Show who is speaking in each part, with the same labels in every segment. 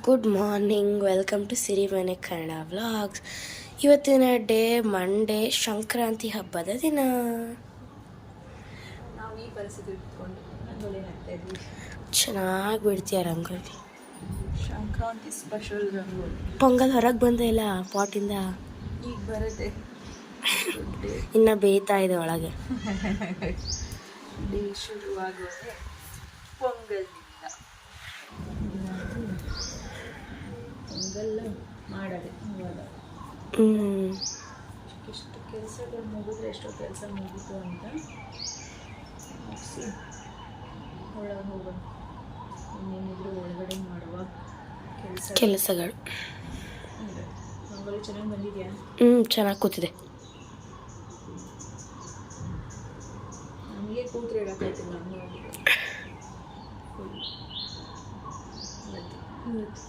Speaker 1: Good morning welcome to Sirimane Kannada vlogs ಇವತ್ತಿನ day Monday Sankranti ಹಬ್ಬದ ದಿನ. ಚೆನ್ನಾಗಿ ಬಿಡ್ತೀಯ ರಂಗೋಲಿ?
Speaker 2: ಸಂಕ್ರಾಂತಿ ಸ್ಪೆಷಲ್ ರಂಗೋಲಿ.
Speaker 1: ಪೊಂಗಲ್ ಹೊರಗೆ ಬಂದೇ ಇಲ್ಲ ಪಾಟಿಂದ
Speaker 2: ಈಗ ಬರುತ್ತೆ.
Speaker 1: ಇನ್ನು ಬೇಯ್ತಾ ಇದೆ ಒಳಗೆ.
Speaker 2: ಡೇ ಶುರುವಾಗೋದೆ ಪೊಂಗಲ್ನಿಂದ ಪೊಂಗಲ್ ಮಾಡದೆ ಇವಾಗ. ಎಷ್ಟು ಕೆಲಸಗಳು ಮುಗಿದ್ರೆ ಎಷ್ಟೋ ಕೆಲಸ ಮುಗೀತು ಅಂತ ಮುಗಿಸಿ ಒಳಗೆ ಹೋಗೋಣ. ಇನ್ನೇನಿದ್ರು ಒಳಗಡೆ ಮಾಡುವ ಕೆಲಸ
Speaker 1: ಕೆಲಸಗಳು.
Speaker 2: ರಂಗೋಲಿ ಚೆನ್ನಾಗಿ ಬಂದಿದೆಯಾ?
Speaker 1: ಹ್ಞೂ ಚೆನ್ನಾಗಿ ಕೂತಿದೆ.
Speaker 2: ನಮಗೆ ಕೂತ್ರೆ ಹೇಳಕ್ಕಾಯ್ತಿಲ್ಲ ಹಂಗೆ.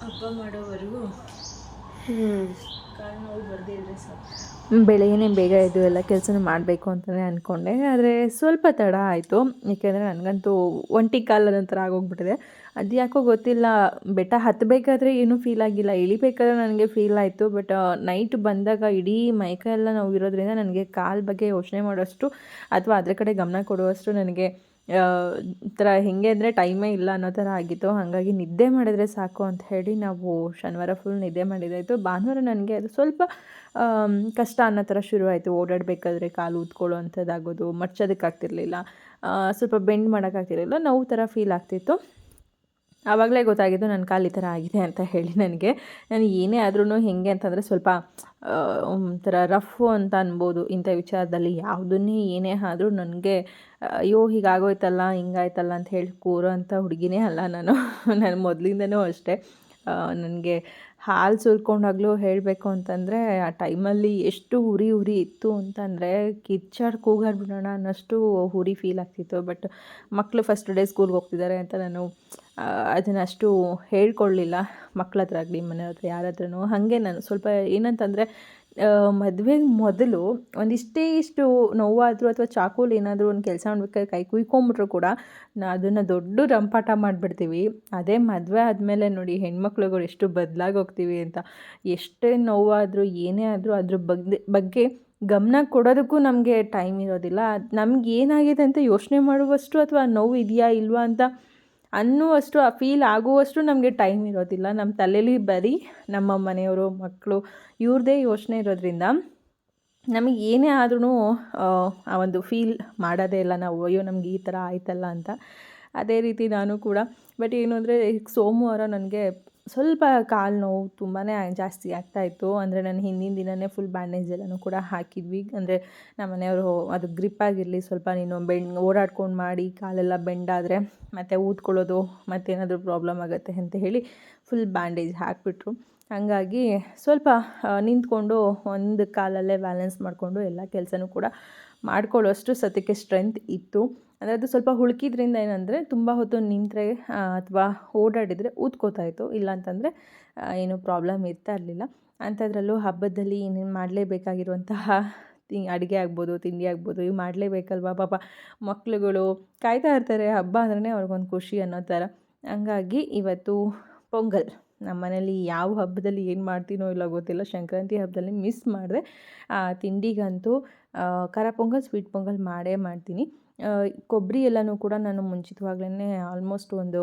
Speaker 2: ಹಬ್ಬ ಮಾಡೋವರೆಗೂ ಕಾಲು ನೋವು ಬರದೇ ಇದ್ರೆ ಸಾಕು. ಬೆಳಗ್ಗೆನೇ ಬೇಗ ಇದು ಎಲ್ಲ ಕೆಲಸನೂ ಮಾಡಬೇಕು ಅಂತಲೇ ಅಂದ್ಕೊಂಡೆ ಆದರೆ ಸ್ವಲ್ಪ ತಡ ಆಯಿತು. ಏಕೆಂದರೆ ನನಗಂತೂ ಒಂಟಿ ಕಾಲದ ನಂತರ ಆಗೋಗ್ಬಿಟ್ಟಿದೆ. ಅದು ಯಾಕೋ ಗೊತ್ತಿಲ್ಲ ಬೆಟ್ಟ ಹತ್ತಬೇಕಾದ್ರೆ ಏನೂ ಫೀಲ್ ಆಗಿಲ್ಲ. ಇಳಿಬೇಕಾದ್ರೆ ನನಗೆ ಫೀಲ್ ಆಯಿತು ಬಟ್ ನೈಟ್ ಬಂದಾಗ ಇಡೀ ಮೈಕೈ ಎಲ್ಲ ನೋವು ಇರೋದ್ರಿಂದ ನನಗೆ ಕಾಲು ಬಗ್ಗೆ ಯೋಚನೆ ಮಾಡೋಷ್ಟು ಅಥವಾ ಅದರ ಕಡೆ ಗಮನ ಕೊಡುವಷ್ಟು ನನಗೆ ಆ, ಥರ ಹೇಗೆ ಅಂದರೆ ಟೈಮೇ ಇಲ್ಲ ಅನ್ನೋ ಥರ ಆಗಿತ್ತು. ಹಾಗಾಗಿ ನಿದ್ದೆ ಮಾಡಿದ್ರೆ ಸಾಕು ಅಂತ ಹೇಳಿ ನಾವು ಶನಿವಾರ ಫುಲ್ ನಿದ್ದೆ ಮಾಡಿದಾಯಿತು. ಭಾನುವಾರ ನನಗೆ ಅದು ಸ್ವಲ್ಪ ಕಷ್ಟ ಅನ್ನೋ ಥರ ಶುರುವಾಯಿತು. ಓಡಾಡಬೇಕಾದ್ರೆ ಕಾಲು ಊದ್ಕೊಳ್ಳೋ ಅಂಥದ್ದಾಗೋದು ಮಡ್ಚೋದಕ್ಕಾಗ್ತಿರ್ಲಿಲ್ಲ. ಆ, ಸ್ವಲ್ಪ ಬೆಂಡ್ ಮಾಡೋಕ್ಕಾಗ್ತಿರಲಿಲ್ಲ. ನೋವು ಥರ ಫೀಲ್ ಆಗ್ತಿತ್ತು. ಆವಾಗಲೇ ಗೊತ್ತಾಗಿದ್ದು ನನ್ನ ಕಾಲು ಈ ಥರ ಆಗಿದೆ ಅಂತ ಹೇಳಿ ನನಗೆ. ನಾನು ಏನೇ ಆದ್ರೂ ಹೇಗೆ ಅಂತಂದರೆ ಸ್ವಲ್ಪ ಒಂಥರ ರಫು ಅಂತ ಅನ್ಬೋದು ಇಂಥ ವಿಚಾರದಲ್ಲಿ. ಯಾವುದನ್ನೇ ಏನೇ ಆದರೂ ನನಗೆ ಅಯ್ಯೋ, ಹೀಗಾಗೋಯ್ತಲ್ಲ, ಹಿಂಗಾಯ್ತಲ್ಲ ಅಂತ ಹೇಳಿ ಕೂರೋ ಅಂಥ ಹುಡುಗಿನೇ ಅಲ್ಲ ನಾನು. ನಾನು ಮೊದಲಿಂದನೂ ಅಷ್ಟೇ. ನನಗೆ ಹಾಲು ಸುರ್ಕೊಂಡಾಗಲೂ ಹೇಳಬೇಕು ಅಂತಂದರೆ, ಆ ಟೈಮಲ್ಲಿ ಎಷ್ಟು ಉರಿ ಉರಿ ಇತ್ತು ಅಂತಂದರೆ, ಕಿಚ್ಚಾಡ್ ಕೂಗಾಡ್ಬಿಡೋಣ ಅನ್ನಷ್ಟು ಉರಿ ಫೀಲ್ ಆಗ್ತಿತ್ತು. ಬಟ್ ಮಕ್ಕಳು ಫಸ್ಟ್ ಡೇ ಸ್ಕೂಲ್ಗೆ ಹೋಗ್ತಿದ್ದಾರೆ ಅಂತ ನಾನು ಅದನ್ನು ಅಷ್ಟು ಹೇಳ್ಕೊಳ್ಳಿಲ್ಲ ಮಕ್ಳ ಹತ್ರ ಆಗಲಿ ಮನೆ ಹತ್ರ ಯಾರ ಹಾಗೆ ನಾನು ಸ್ವಲ್ಪ ಏನಂತಂದರೆ ಮದುವೆಗೆ ಮೊದಲು ಒಂದಿಷ್ಟೇ ಇಷ್ಟು ನೋವಾದರೂ ಅಥವಾ ಚಾಕುಲಿ ಏನಾದರೂ ಒಂದು ಕೆಲಸ ಮಾಡ್ಬೇಕಾದ್ರೆ ಕೈ ಕುಯ್ಕೊಂಬಿಟ್ರು ಕೂಡ ನಾ ಅದನ್ನು ದೊಡ್ಡ ರಂಪಾಟ ಮಾಡಿಬಿಡ್ತೀವಿ. ಅದೇ ಮದುವೆ ಆದಮೇಲೆ ನೋಡಿ ಹೆಣ್ಮಕ್ಳುಗಳು ಎಷ್ಟು ಬದಲಾಗಿ ಹೋಗ್ತೀವಿ ಅಂತ. ಎಷ್ಟೇ ನೋವಾದರೂ, ಏನೇ ಆದರೂ ಅದ್ರ ಬಗ್ಗೆ ಬಗ್ಗೆ ಗಮನ ಕೊಡೋದಕ್ಕೂ ನಮಗೆ ಟೈಮ್ ಇರೋದಿಲ್ಲ. ನಮ್ಗೆ ಏನಾಗಿದೆ ಅಂತ ಯೋಚನೆ ಮಾಡುವಷ್ಟು ಅಥವಾ ನೋವು ಇದೆಯಾ ಇಲ್ವಾ ಅಂತ ಅನ್ನುವಷ್ಟು, ಆ ಫೀಲ್ ಆಗುವಷ್ಟು ನಮಗೆ ಟೈಮ್ ಇರೋದಿಲ್ಲ. ನಮ್ಮ ತಲೆಯಲ್ಲಿ ಬರೀ ನಮ್ಮ ಮನೆಯವರು ಮಕ್ಕಳು ಇವ್ರದ್ದೇ ಯೋಚನೆ ಇರೋದ್ರಿಂದ ನಮಗೆ ಏನೇ ಆದ್ರೂ ಆ ಒಂದು ಫೀಲ್ ಮಾಡೋದೇ ಇಲ್ಲ. ನಾವು, ಅಯ್ಯೋ, ನಮ್ಗೆ ಈ ಥರ ಆಯ್ತಲ್ಲ ಅಂತ. ಅದೇ ರೀತಿ ನಾನು ಕೂಡ ಬಟ್ ಏನು ಅಂದರೆ, ಸೋಮವಾರ ನನಗೆ ಸ್ವಲ್ಪ ಕಾಲು ನೋವು ತುಂಬಾ ಜಾಸ್ತಿ ಆಗ್ತಾಯಿತ್ತು ಅಂದರೆ ನಾನು ಹಿಂದಿನ ದಿನವೇ ಫುಲ್ ಬ್ಯಾಂಡೇಜ್ ಎಲ್ಲನೂ ಕೂಡ ಹಾಕಿದ್ವಿ. ಅಂದರೆ ನಮ್ಮ ಮನೆಯವರು ಅದು ಗ್ರಿಪ್ ಆಗಿರಲಿ, ಸ್ವಲ್ಪ ನೀನು ಬೆಂಡ್ ಓಡಾಡ್ಕೊಂಡು ಮಾಡಿ ಕಾಲೆಲ್ಲ ಬೆಂಡಾದರೆ ಮತ್ತು ಊದ್ಕೊಳ್ಳೋದು ಮತ್ತೇನಾದರೂ ಪ್ರಾಬ್ಲಮ್ ಆಗುತ್ತೆ ಅಂತ ಹೇಳಿ ಫುಲ್ ಬ್ಯಾಂಡೇಜ್ ಹಾಕಿಬಿಟ್ರು. ಹಾಗಾಗಿ ಸ್ವಲ್ಪ ನಿಂತ್ಕೊಂಡು ಒಂದು ಕಾಲಲ್ಲೇ ಬ್ಯಾಲೆನ್ಸ್ ಮಾಡಿಕೊಂಡು ಎಲ್ಲ ಕೆಲಸನೂ ಕೂಡ ಮಾಡ್ಕೊಳ್ಳೋಷ್ಟು ಸತ್ಯಕ್ಕೆ ಸ್ಟ್ರೆಂತ್ ಇತ್ತು. ಅಂದರೆ ಅದು ಸ್ವಲ್ಪ ಹುಳುಕಿದ್ರಿಂದ ಏನಂದರೆ ತುಂಬ ಹೊತ್ತು ನಿಂತರೆ ಅಥವಾ ಓಡಾಡಿದರೆ ಊದ್ಕೋತಾ ಇತ್ತು. ಇಲ್ಲ ಅಂತಂದರೆ ಏನು ಪ್ರಾಬ್ಲಮ್ ಇರ್ತಾ ಇರಲಿಲ್ಲ. ಅಂಥದ್ರಲ್ಲೂ ಹಬ್ಬದಲ್ಲಿ ಏನೇನು ಮಾಡಲೇಬೇಕಾಗಿರುವಂತಹ ತಿ, ಅಡುಗೆ ಆಗ್ಬೋದು, ತಿಂಡಿ ಆಗ್ಬೋದು, ಇವು ಮಾಡಲೇಬೇಕಲ್ವಾ? ಪಾಪ ಮಕ್ಳುಗಳು ಕಾಯ್ತಾ ಇರ್ತಾರೆ, ಹಬ್ಬ ಅಂದ್ರೆ ಅವ್ರಿಗೊಂದು ಖುಷಿ ಅನ್ನೋ ಥರ. ಹಂಗಾಗಿ ಇವತ್ತು ಪೊಂಗಲ್. ನಮ್ಮ ಮನೇಲಿ ಯಾವ ಹಬ್ಬದಲ್ಲಿ ಏನು ಮಾಡ್ತೀನೋ ಇಲ್ಲ ಗೊತ್ತಿಲ್ಲ. ಸಂಕ್ರಾಂತಿ ಹಬ್ಬದಲ್ಲಿ ಮಿಸ್ ಮಾಡಿದೆ ತಿಂಡಿಗಂತೂ ಖರ ಪೊಂಗಲ್ ಸ್ವೀಟ್ ಪೊಂಗಲ್ ಮಾಡೇ ಮಾಡ್ತೀನಿ. ಕೊಬ್ಬರಿ ಎಲ್ಲನೂ ಕೂಡ ನಾನು ಮುಂಚಿತವಾಗ್ಲೇ ಆಲ್ಮೋಸ್ಟ್ ಒಂದು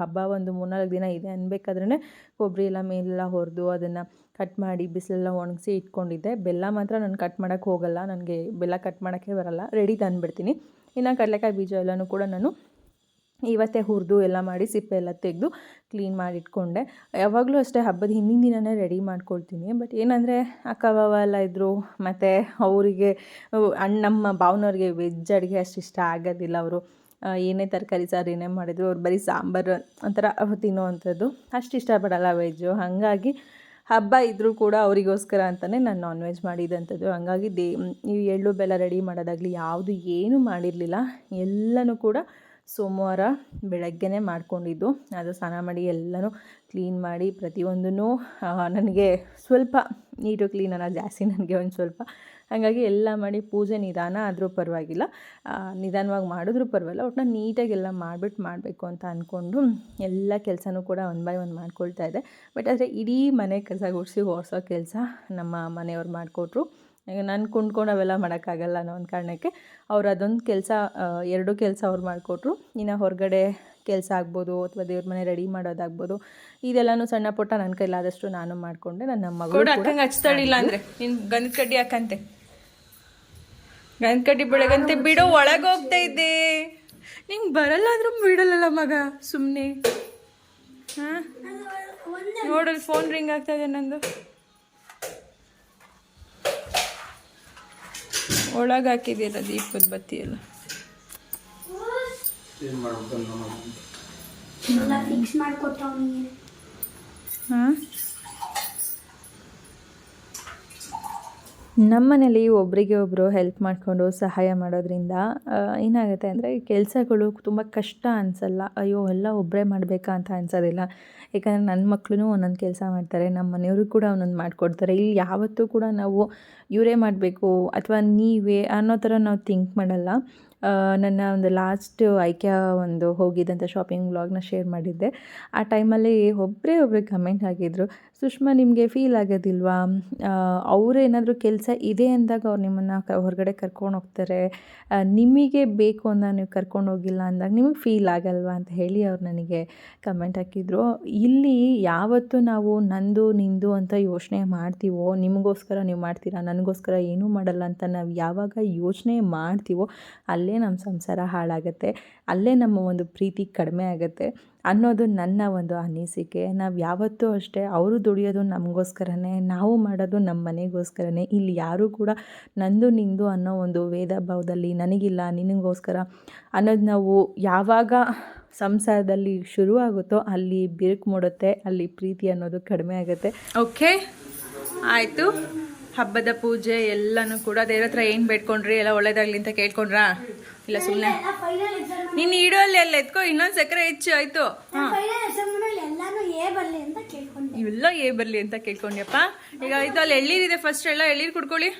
Speaker 2: ಹಬ್ಬ ಒಂದು ಮೂರ್ನಾಲ್ಕು ದಿನ ಇದೆ ಅನ್ಬೇಕಾದ್ರೇ ಕೊಬ್ಬರಿ ಎಲ್ಲ ಮೇಲೆಲ್ಲ ಹೊರೆದು ಅದನ್ನು ಕಟ್ ಮಾಡಿ ಬಿಸಿಲೆಲ್ಲ ಒಣಗಿಸಿ ಇಟ್ಕೊಂಡಿದ್ದೆ. ಬೆಲ್ಲ ಮಾತ್ರ ನಾನು ಕಟ್ ಮಾಡೋಕ್ಕೆ ಹೋಗಲ್ಲ. ನನಗೆ ಬೆಲ್ಲ ಕಟ್ ಮಾಡೋಕ್ಕೆ ಬರಲ್ಲ. ರೆಡಿ ತಂದುಬಿಡ್ತೀನಿ. ಇನ್ನು ಕಡಲೆಕಾಯಿ ಬೀಜ ಎಲ್ಲನೂ ಕೂಡ ನಾನು ಇವತ್ತೇ ಹುರಿದು ಎಲ್ಲ ಮಾಡಿ ಸಿಪ್ಪೆ ಎಲ್ಲ ತೆಗೆದು ಕ್ಲೀನ್ ಮಾಡಿ ಇಟ್ಕೊಂಡೆ. ಯಾವಾಗಲೂ ಅಷ್ಟೇ ಹಬ್ಬದ ಹಿಂದಿನ ದಿನನೇ ರೆಡಿ ಮಾಡ್ಕೊಳ್ತೀನಿ. ಬಟ್ ಏನಂದರೆ ಅಕ್ಕ, ಬಾವ ಎಲ್ಲ ಇದ್ದರು ಮತ್ತು ಅವರಿಗೆ, ಅಣ್ಣ, ನಮ್ಮ ಭಾವನವ್ರಿಗೆ ವೆಜ್ ಅಡುಗೆ ಅಷ್ಟು ಇಷ್ಟ ಆಗೋದಿಲ್ಲ ಅವರು. ಏನೇ ತರಕಾರಿ ಸಾರು ಏನೇ ಮಾಡಿದ್ರು, ಅವ್ರು ಬರೀ ಸಾಂಬಾರು ಒಂಥರ ತಿನ್ನೋ ಅಂಥದ್ದು ಅಷ್ಟು ಇಷ್ಟಪಡಲ್ಲ ವೆಜ್ಜು ಹಾಗಾಗಿ ಹಬ್ಬ ಇದ್ದರೂ ಕೂಡ ಅವರಿಗೋಸ್ಕರ ಅಂತಲೇ ನಾನು ನಾನ್ ವೆಜ್ ಮಾಡಿದಂಥದ್ದು. ಹಂಗಾಗಿ ದೇ, ಈ ಎಳ್ಳು ಬೆಲ್ಲ ರೆಡಿ ಮಾಡೋದಾಗಲಿ ಯಾವುದು ಏನೂ ಮಾಡಿರಲಿಲ್ಲ. ಎಲ್ಲನೂ ಕೂಡ ಸೋಮವಾರ ಬೆಳಗ್ಗೆನೇ ಮಾಡ್ಕೊಂಡಿದ್ದು. ಅದು ಸ್ನಾನ ಮಾಡಿ ಎಲ್ಲನೂ ಕ್ಲೀನ್ ಮಾಡಿ ಪ್ರತಿಯೊಂದೂ ನನಗೆ ಸ್ವಲ್ಪ ನೀಟು ಕ್ಲೀನ್ ಅನ್ನೋದು ಜಾಸ್ತಿ ನನಗೆ ಒಂದು ಸ್ವಲ್ಪ.
Speaker 3: ಹಾಗಾಗಿ ಎಲ್ಲ ಮಾಡಿ ಪೂಜೆ ನಿಧಾನ ಆದರೂ ಪರವಾಗಿಲ್ಲ. ನಿಧಾನವಾಗಿ ಮಾಡಿದ್ರೂ ಪರವಾಗಿಲ್ಲ. ಒಟ್ಟು ನೀಟಾಗಿ ಎಲ್ಲ ಮಾಡಿಬಿಟ್ಟು ಮಾಡಬೇಕು ಅಂತ ಅಂದ್ಕೊಂಡು ಎಲ್ಲ ಕೆಲಸನೂ ಕೂಡ ಒನ್ ಬೈ ಒನ್ ಮಾಡ್ಕೊಳ್ತಾ ಇದೆ ಬಟ್ ಆದರೆ ಇಡೀ ಮನೆ ಕೆಲಸ ಗುಡಿಸಿ ಓಡಿಸೋ ಕೆಲಸ ನಮ್ಮ ಮನೆಯವ್ರು ಮಾಡಿಕೊಟ್ರು. ಈಗ ನಾನು ಕುಂಡ್ಕೊಂಡು ಅವೆಲ್ಲ ಮಾಡೋಕ್ಕಾಗಲ್ಲ ಅನ್ನೋ ಒಂದು ಕಾರಣಕ್ಕೆ ಅವ್ರು ಅದೊಂದು ಕೆಲಸ ಎರಡು ಕೆಲಸ ಅವ್ರು ಮಾಡಿಕೊಟ್ರು. ಇನ್ನು ಹೊರಗಡೆ ಕೆಲಸ ಆಗ್ಬೋದು ಅಥವಾ ದೇವ್ರ ಮನೆ ರೆಡಿ ಮಾಡೋದಾಗ್ಬೋದು. ಇದೆಲ್ಲನೂ ಸಣ್ಣ ಪುಟ್ಟ ನನ್ನ ಕೈಲಾದಷ್ಟು ನಾನು ಮಾಡಿಕೊಂಡೆ ನನ್ನ ಮಗಳು
Speaker 2: ಅಕ್ಕಂಗೆ ಹಚ್ತಾಳಿಲ್ಲ ಅಂದರೆ. ನಿನ್ ಗಂಧ ಕಡ್ಡಿ ಹಾಕಂತೆ. ಗಂಧ ಕಡ್ಡಿ ಬೆಳಗಂತೆ ಬಿಡು ಒಳಗೆ ಹೋಗ್ತಾ ಇದ್ದೆ. ನಿಂಗೆ ಬರಲ್ಲ ಅಂದ್ರೂ ಬಿಡಲ್ಲ ಮಗ ಸುಮ್ಮನೆ ಹಾಂ? ನೋಡಲ್ಲಿ ಫೋನ್ ರಿಂಗ್ ಆಗ್ತಾ ಇದೆ ನಂದು. ಒಳಗೆ ಹಾಕಿದ್ದೀರ ದೀಪದ ಬತ್ತಿ ಎಲ್ಲ ಹಾಂ?
Speaker 3: ನಮ್ಮ ಮನೇಲಿ ಒಬ್ಬರಿಗೆ ಒಬ್ಬರು ಹೆಲ್ಪ್ ಮಾಡಿಕೊಂಡು ಸಹಾಯ ಮಾಡೋದ್ರಿಂದ ಏನಾಗುತ್ತೆ ಅಂದರೆ ಕೆಲಸಗಳು ತುಂಬ ಕಷ್ಟ ಅನಿಸಲ್ಲ. ಅಯ್ಯೋ, ಎಲ್ಲ ಒಬ್ಬರೇ ಮಾಡಬೇಕಾ ಅಂತ ಅನಿಸೋದಿಲ್ಲ. ಯಾಕಂದರೆ ನನ್ನ ಮಕ್ಕಳು ಒಂದೊಂದು ಕೆಲಸ ಮಾಡ್ತಾರೆ ನಮ್ಮ ಮನೆಯವರು ಕೂಡ ಒಂದೊಂದು ಮಾಡಿಕೊಡ್ತಾರೆ. ಇಲ್ಲಿ ಯಾವತ್ತೂ ಕೂಡ ನಾವು ಇವರೇ ಮಾಡಬೇಕು, ಅಥವಾ ನೀವೇ ಅನ್ನೋ ಥರ ನಾವು ಥಿಂಕ್ ಮಾಡಲ್ಲ. ನನ್ನ ಒಂದು ಲಾಸ್ಟ್ ಐಕ್ಯಾ ಒಂದು ಹೋಗಿದ್ದಂಥ ಶಾಪಿಂಗ್ ವ್ಲಾಗ್ನ ಶೇರ್ ಮಾಡಿದ್ದೆ. ಆ ಟೈಮಲ್ಲಿ ಒಬ್ಬರೇ ಒಬ್ಬರು ಕಮೆಂಟ್ ಆಗಿದ್ರು ಸುಷ್ಮಾ, ನಿಮಗೆ ಫೀಲ್ ಆಗೋದಿಲ್ವಾ? ಅವರೇನಾದರೂ ಕೆಲಸ ಇದೆ ಅಂದಾಗ ಅವ್ರು ನಿಮ್ಮನ್ನು ಕ, ಹೊರಗಡೆ ಕರ್ಕೊಂಡು ಹೋಗ್ತಾರೆ. ನಿಮಗೆ ಬೇಕು ಅಂತ ನೀವು ಕರ್ಕೊಂಡು ಹೋಗಿಲ್ಲ ಅಂದಾಗ ನಿಮಗೆ ಫೀಲ್ ಆಗಲ್ವಾ? ಅಂತ ಹೇಳಿ ಅವ್ರು ನನಗೆ ಕಮೆಂಟ್ ಹಾಕಿದ್ರು. ಇಲ್ಲಿ ಯಾವತ್ತು ನಾವು ನಂದು, ನಿಂದು ಅಂತ ಯೋಚನೆ ಮಾಡ್ತೀವೋ, ನಿಮಗೋಸ್ಕರ ನೀವು ಮಾಡ್ತೀರಾ, ನನಗೋಸ್ಕರ ಏನೂ ಮಾಡಲ್ಲ ಅಂತ ನಾವು ಯಾವಾಗ ಯೋಚನೆ ಮಾಡ್ತೀವೋ, ಅಲ್ಲೇ ನಮ್ಮ ಸಂಸಾರ ಹಾಳಾಗುತ್ತೆ, ಅಲ್ಲೇ ನಮ್ಮ ಒಂದು ಪ್ರೀತಿ ಕಡಿಮೆ ಆಗುತ್ತೆ ಅನ್ನೋದು ನನ್ನ ಒಂದು ಅನಿಸಿಕೆ. ನಾವು ಯಾವತ್ತೂ ಅಷ್ಟೇ ಅವರು ದುಡಿಯೋದು ನಮಗೋಸ್ಕರನೇ, ನಾವು ಮಾಡೋದು ನಮ್ಮ ಮನೆಗೋಸ್ಕರನೇ, ಇಲ್ಲಿ ಯಾರೂ ಕೂಡ ನಂದು ನಿಂದು ಅನ್ನೋ ಒಂದು ವೇದ ಭಾವದಲ್ಲಿ ನನಗಿಲ್ಲ, ನಿನಗೋಸ್ಕರ ಅನ್ನೋದು ನಾವು ಯಾವಾಗ ಸಂಸಾರದಲ್ಲಿ ಶುರು ಆಗುತ್ತೋ ಅಲ್ಲಿ ಬಿರುಕು ಮೂಡುತ್ತೆ, ಅಲ್ಲಿ ಪ್ರೀತಿ ಅನ್ನೋದು ಕಡಿಮೆ ಆಗುತ್ತೆ.
Speaker 2: ಓಕೆ, ಆಯಿತು. ಹಬ್ಬದ ಪೂಜೆ ಎಲ್ಲನೂ ಕೂಡ ದೇವ್ರ ಹತ್ರ ಏನು ಬೇಡ್ಕೊಂಡ್ರಿ, ಎಲ್ಲ ಒಳ್ಳೇದಾಗ್ಲಿ ಅಂತ ಕೇಳ್ಕೊಂಡ್ರಾ? ಇಲ್ಲ ಸುಮ್ಮನೆ ನೀನು ಇಡೋ ಅಲ್ಲಿ ಎಲ್ಲ ಎತ್ಕೋ ಇನ್ನೊಂದು ಸಕ್ಕರೆ ಹೆಚ್ಚು ಆಯ್ತು.
Speaker 4: ಏ ಬರಲಿ ಅಂತ
Speaker 2: ಇವೆಲ್ಲ ಏ ಬರಲಿ ಅಂತ ಕೇಳ್ಕೊಂಡ್ಯಪ್ಪ. ಈಗ ಆಯ್ತು ಅಲ್ಲಿ ಎಳ್ಳೀರಿದೆ ಫಸ್ಟ್ ಎಲ್ಲ ಎಳ್ಳೀರು ಕುಡ್ಕೊಳ್ಳಿ.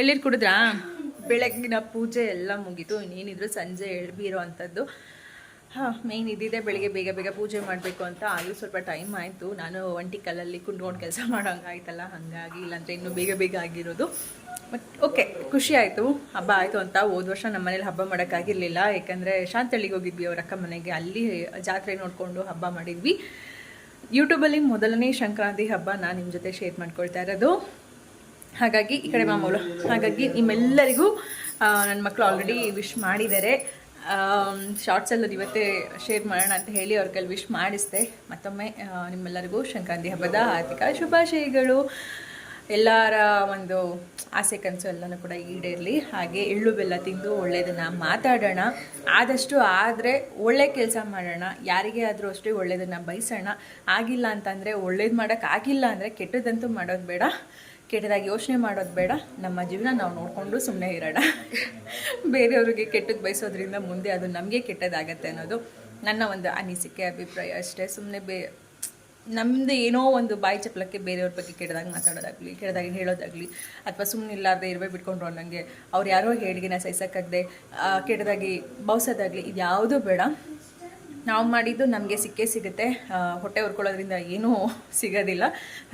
Speaker 2: ಎಳ್ಳೀರು ಕುಡಿದ್ರಾ? ಬೆಳಗ್ಗಿನ ಪೂಜೆ ಎಲ್ಲ ಮುಗೀತು. ಇನ್ನೇನಿದ್ರು ಸಂಜೆ ಎಳ್ಬಿರೋ ಅಂಥದ್ದು ಹಾಂ ಮೇಯ್ನ್ ಇದ್ದಿದೆ ಬೆಳಿಗ್ಗೆ ಬೇಗ ಬೇಗ ಪೂಜೆ ಮಾಡಬೇಕು ಅಂತ. ಆಗಲೂ ಸ್ವಲ್ಪ ಟೈಮ್ ಆಯಿತು. ನಾನು ಒಂಟಿ ಕಲ್ಲಲ್ಲಿ ಕುಂಡ್ಕೊಂಡು ಕೆಲಸ ಮಾಡೋಂಗಾಯ್ತಲ್ಲ ಹಾಗಾಗಿ ಇಲ್ಲಾಂದರೆ ಇನ್ನೂ ಬೇಗ ಬೇಗ ಆಗಿರೋದು. ಬಟ್ ಓಕೆ ಖುಷಿ ಆಯಿತು. ಹಬ್ಬ ಆಯಿತು ಅಂತ ಹೋದ ವರ್ಷ ನಮ್ಮ ಮನೇಲಿ ಹಬ್ಬ ಮಾಡೋಕ್ಕಾಗಿರಲಿಲ್ಲ. ಯಾಕಂದರೆ ಶಾಂತಳ್ಳಿಗೆ ಹೋಗಿದ್ವಿ ಅವ್ರ ಮನೆಗೆ. ಅಲ್ಲಿ ಜಾತ್ರೆ ನೋಡಿಕೊಂಡು ಹಬ್ಬ ಮಾಡಿದ್ವಿ. ಯೂಟ್ಯೂಬಲ್ಲಿ ಮೊದಲನೇ ಸಂಕ್ರಾಂತಿ ಹಬ್ಬ ನಾನು ನಿಮ್ಮ ಜೊತೆ ಶೇರ್ ಮಾಡ್ಕೊಳ್ತಾ ಇರೋದು. ಹಾಗಾಗಿ ಈ ಕಡೆ ಮಾಮೂಲು. ಹಾಗಾಗಿ ನಿಮ್ಮೆಲ್ಲರಿಗೂ ನನ್ನ ಮಕ್ಕಳು ಆಲ್ರೆಡಿ ವಿಶ್ ಮಾಡಿದ್ದಾರೆ ಶಾರ್ಟ್ಸಲ್ಲಿ ಇವತ್ತೇ ಶೇರ್ ಮಾಡೋಣ ಅಂತ ಹೇಳಿ ಅವ್ರ ಕೈಲಿ ವಿಶ್ ಮಾಡಿಸ್ದೆ. ಮತ್ತೊಮ್ಮೆ ನಿಮ್ಮೆಲ್ಲರಿಗೂ ಸಂಕ್ರಾಂತಿ ಹಬ್ಬದ ಆರ್ಥಿಕ ಶುಭಾಶಯಗಳು. ಎಲ್ಲರ ಒಂದು ಆಸೆ ಕನಸು ಎಲ್ಲನೂ ಕೂಡ ಈಡೇರಲಿ. ಹಾಗೆ ಎಳ್ಳು ಬೆಲ್ಲ ತಿಂದು ಒಳ್ಳೆಯದನ್ನು ಮಾತಾಡೋಣ. ಆದಷ್ಟು ಆದರೆ ಒಳ್ಳೆ ಕೆಲಸ ಮಾಡೋಣ. ಯಾರಿಗೆ ಆದರೂ ಅಷ್ಟೇ ಒಳ್ಳೆಯದನ್ನು ಬಯಸೋಣ. ಆಗಿಲ್ಲ ಅಂತಂದರೆ ಒಳ್ಳೇದು ಮಾಡೋಕ್ಕಾಗಿಲ್ಲ ಅಂದರೆ ಕೆಟ್ಟದಂತೂ ಮಾಡೋದು ಬೇಡ. ಕೆಟ್ಟದಾಗಿ ಯೋಚನೆ ಮಾಡೋದು ಬೇಡ. ನಮ್ಮ ಜೀವನ ನಾವು ನೋಡಿಕೊಂಡು ಸುಮ್ಮನೆ ಇರೋಣ. ಬೇರೆಯವ್ರಿಗೆ ಕೆಟ್ಟದ್ದು ಬಯಸೋದ್ರಿಂದ ಮುಂದೆ ಅದು ನಮಗೆ ಕೆಟ್ಟದಾಗತ್ತೆ ಅನ್ನೋದು ನನ್ನ ಒಂದು ಅನಿಸಿಕೆ, ಅಭಿಪ್ರಾಯ ಅಷ್ಟೇ. ಸುಮ್ಮನೆ ಬೇ ನಮ್ಮದು ಏನೋ ಒಂದು ಬಾಯಿ ಚಪ್ಪಲಕ್ಕೆ ಬೇರೆಯವ್ರ ಬಗ್ಗೆ ಕೆಡ್ದಾಗ ಮಾತಾಡೋದಾಗಲಿ, ಕೆಟ್ಟದಾಗಿ ಹೇಳೋದಾಗಲಿ, ಅಥವಾ ಸುಮ್ಮನೆ ಇಲ್ಲಾರ್ದೆ ಇರಬೇಕು ಬಿಟ್ಕೊಂಡ್ರು ಅನ್ನಂಗೆ ಅವ್ರು ಯಾರೋ ಹೇಳಿಗೆನ ಸಹಿಸೋಕ್ಕಾಗದೆ ಕೆಟ್ಟದಾಗಿ ಬೌಸೋದಾಗಲಿ ಇದು ಯಾವುದೂ ಬೇಡ. ನಾವು ಮಾಡಿದ್ದು ನಮಗೆ ಸಿಕ್ಕೇ ಸಿಗುತ್ತೆ. ಹೊಟ್ಟೆ ಹೊರ್ಕೊಳ್ಳೋದ್ರಿಂದ ಏನೂ ಸಿಗೋದಿಲ್ಲ.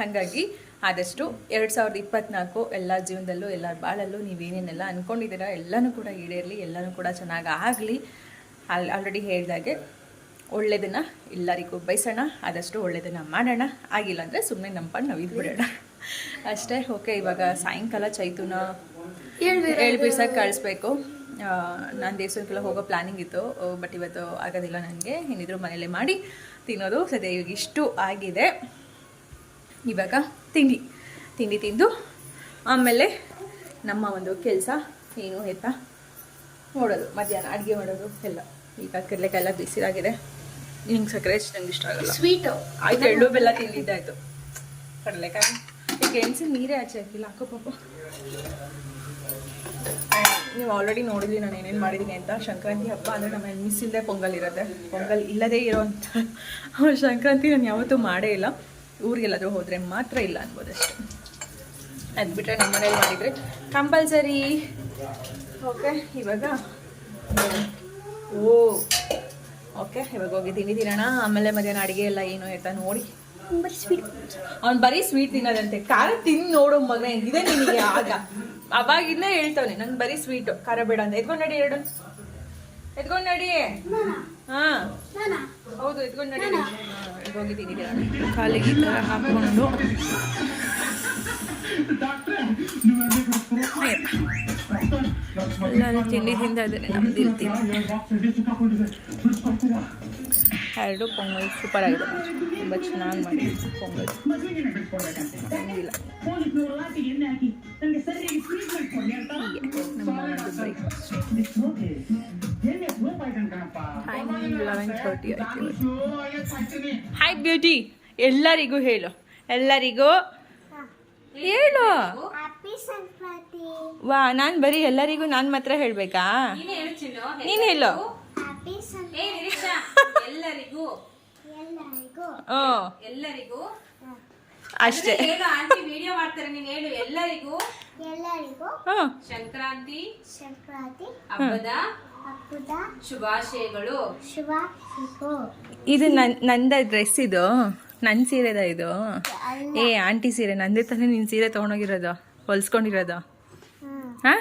Speaker 2: ಹಾಗಾಗಿ ಆದಷ್ಟು ಎರಡು ಸಾವಿರದ ಇಪ್ಪತ್ನಾಲ್ಕು ಎಲ್ಲ ಜೀವನದಲ್ಲೂ ಎಲ್ಲರ ಬಾಳಲ್ಲೂ ನೀವೇನೇನೆಲ್ಲ ಅಂದ್ಕೊಂಡಿದ್ದೀರಾ ಎಲ್ಲನೂ ಕೂಡ ಈಡೇರಲಿ, ಎಲ್ಲನೂ ಕೂಡ ಚೆನ್ನಾಗಿ ಆಗಲಿ. ಆಲ್ ಆಲ್ರೆಡಿ ಹೇಳಿದಾಗೆ ಒಳ್ಳೆಯದನ್ನು ಎಲ್ಲರಿಗೂ ಬಯಸೋಣ ಆದಷ್ಟು ಒಳ್ಳೆಯದನ್ನು ಮಾಡೋಣ. ಆಗಿಲ್ಲ ಅಂದರೆ ಸುಮ್ಮನೆ ನಂಬಂಡು ನಾವು ಇದು ಬಿಡೋಣ ಅಷ್ಟೇ ಓಕೆ ಇವಾಗ ಸಾಯಂಕಾಲ ಚೈತುನ ಏಳು ಬೀಸಕ್ಕೆ ಕಳಿಸ್ಬೇಕು. ನಾನು ದೇವಸ್ಥಾನಕ್ಕೆಲ್ಲ ಹೋಗೋ ಪ್ಲಾನಿಂಗ್ ಇತ್ತು ಬಟ್ ಇವತ್ತು ಆಗೋದಿಲ್ಲ ನನಗೆ. ಏನಿದ್ರು ಮನೇಲೆ ಮಾಡಿ ತಿನ್ನೋದು. ಸದ್ಯ ಇವಾಗ ಇಷ್ಟು ಆಗಿದೆ. ಇವಾಗ ತಿಂಡಿ. ತಿಂಡಿ ತಿಂದು ಆಮೇಲೆ ನಮ್ಮ ಒಂದು ಕೆಲಸ ಏನು ಎತ್ತ ನೋಡೋದು ಮಧ್ಯಾಹ್ನ ಅಡುಗೆ ಮಾಡೋದು ಎಲ್ಲ. ಈಗ ಕಡಲೆಕಾಯಿ ಎಲ್ಲ ನಿಂಗೆ ಸಕ್ಕರೆ ಹೆಚ್ಚು ನಂಗೆ ಇಷ್ಟ ಆಗಲ್ಲ.
Speaker 4: ಸ್ವೀಟ್
Speaker 2: ಆಯ್ತು ಎಳ್ಳು ಬೆಲ್ಲ ತಿಂದಿದ್ದಾಯ್ತು. ಕಡಲೆಕಾಯಿ ಈಗ ಎಣ್ಸಿ ನೀರೇ ಆಚೆ ಹಾಕಿಲ್ಲ ಹಾಕೋ ಪಾಪ. ನೀವು ಆಲ್ರೆಡಿ ನೋಡಿದ್ರಿ ನಾನು ಏನೇನು ಮಾಡಿದ್ದೀನಿ ಅಂತ. ಸಂಕ್ರಾಂತಿ ಹಬ್ಬ ಅಂದರೆ ನಮ್ಮ ಮಿಸ್ ಇಲ್ಲದೆ ಪೊಂಗಲ್ ಇರುತ್ತೆ. ಪೊಂಗಲ್ ಇಲ್ಲದೇ ಇರೋವಂಥ ಸಂಕ್ರಾಂತಿ ನಾನು ಯಾವತ್ತೂ ಮಾಡೇ ಇಲ್ಲ. ಊರಿಗೆಲ್ಲಾದರೂ ಹೋದರೆ ಮಾತ್ರ ಇಲ್ಲ ಅನ್ಬೋದಷ್ಟು. ಅದು ಬಿಟ್ಟರೆ ನಮ್ಮ ಮನೇಲಿ ಮಾಡಿದರೆ ಕಂಪಲ್ಸರಿ ಓಕೆ ಇವಾಗ ಓ ಓಕೆ ಇವಾಗ ಹೋಗಿ ತಿಂಡಿ ತಿನ್ನೋಣ. ಆಮೇಲೆ ಮಧ್ಯಾಹ್ನ ಅಡುಗೆ ಎಲ್ಲ ಏನು ಅಂತ ನೋಡಿ. ಅವ್ನು ಬರೀ ಸ್ವೀಟ್ ತಿನ್ನೋದಂತೆ. ಖಾರ ತಿಂದು ನೋಡು ಮಗ ಹೆಂಗಿದೆ ನಿನಗೆ ಆಗ. ಅವಾಗಿಂದ ಹೇಳ್ತಾವನೆ ನಂಗೆ ಬರೀ ಸ್ವೀಟು ಖಾರ ಬೇಡ ಅಂತ. ಎದ್ಕೊಂಡು ನಡಿ ಎರಡು. ಎದ್ಕೊಂಡು ನಡಿ ಹಾ. ಹೌದು ಎದ್ಕೊಂಡು ನಡಿ ಹೋಗಿ ತಿಂದಿದ್ದೀರ ಕಾಲಿಗೆ ಈ ಹಾಕ್ಕೊಂಡು. ಎಲ್ಲರೂ ತಿಂಡಿ ತಿಂದ ಇರ್ತೀನಿ ಎರಡು ಪೊಂಗಲ್ ಸೂಪರ್ ಆಗಿದೆ ತುಂಬ ಚೆನ್ನಾಗಿ ಮಾಡಿ ಪೊಂಗಲ್ ಹಂಗಿಲ್ಲ ಲೆವೆನ್ ಹಾಯ್ ಬ್ಯೂಟಿ ಎಲ್ಲರಿಗೂ ಹೇಳು ಎಲ್ಲರಿಗೂ ಹೇಳು ವಾ ನಾನು ಬರೀ ಎಲ್ಲರಿಗೂ ನಾನು ಮಾತ್ರ ಹೇಳ್ಬೇಕಾ? ನೀನು ಹೇಳು
Speaker 5: ಎಲ್ಲರಿಗೂ.
Speaker 6: ಎಲ್ಲರಿಗೂ.
Speaker 2: ಅಷ್ಟೇ.
Speaker 5: ವಿಡಿಯೋ ಮಾಡ್ತಾರೆ ನೀನು ಹೇಳು. ಎಲ್ಲರಿಗೂ.
Speaker 6: ಎಲ್ಲರಿಗೂ.
Speaker 5: ಸಂಕ್ರಾಂತಿ
Speaker 6: ಸಂಕ್ರಾಂತಿ.
Speaker 5: ಹಬ್ಬದ
Speaker 6: ಹಬ್ಬದ
Speaker 5: ಶುಭಾಶಯಗಳು.
Speaker 6: ಶುಭ ಶುಭ
Speaker 2: ಇದು ನನ್ ನಂದ ಡ್ರೆಸ್ ಇದು. ನನ್ನ ಸೀರೆದ ಇದು. ಏ ಆಂಟಿ ಸೀರೆ ನಂದೇ ತಾನೇ ನಿನ್ನ ಸೀರೆ ತೊಗೊಂಡೋಗಿರೋದು. ಹೊಲ್ಸ್ಕೊಂಡಿರೋದು. ಹಾಂ?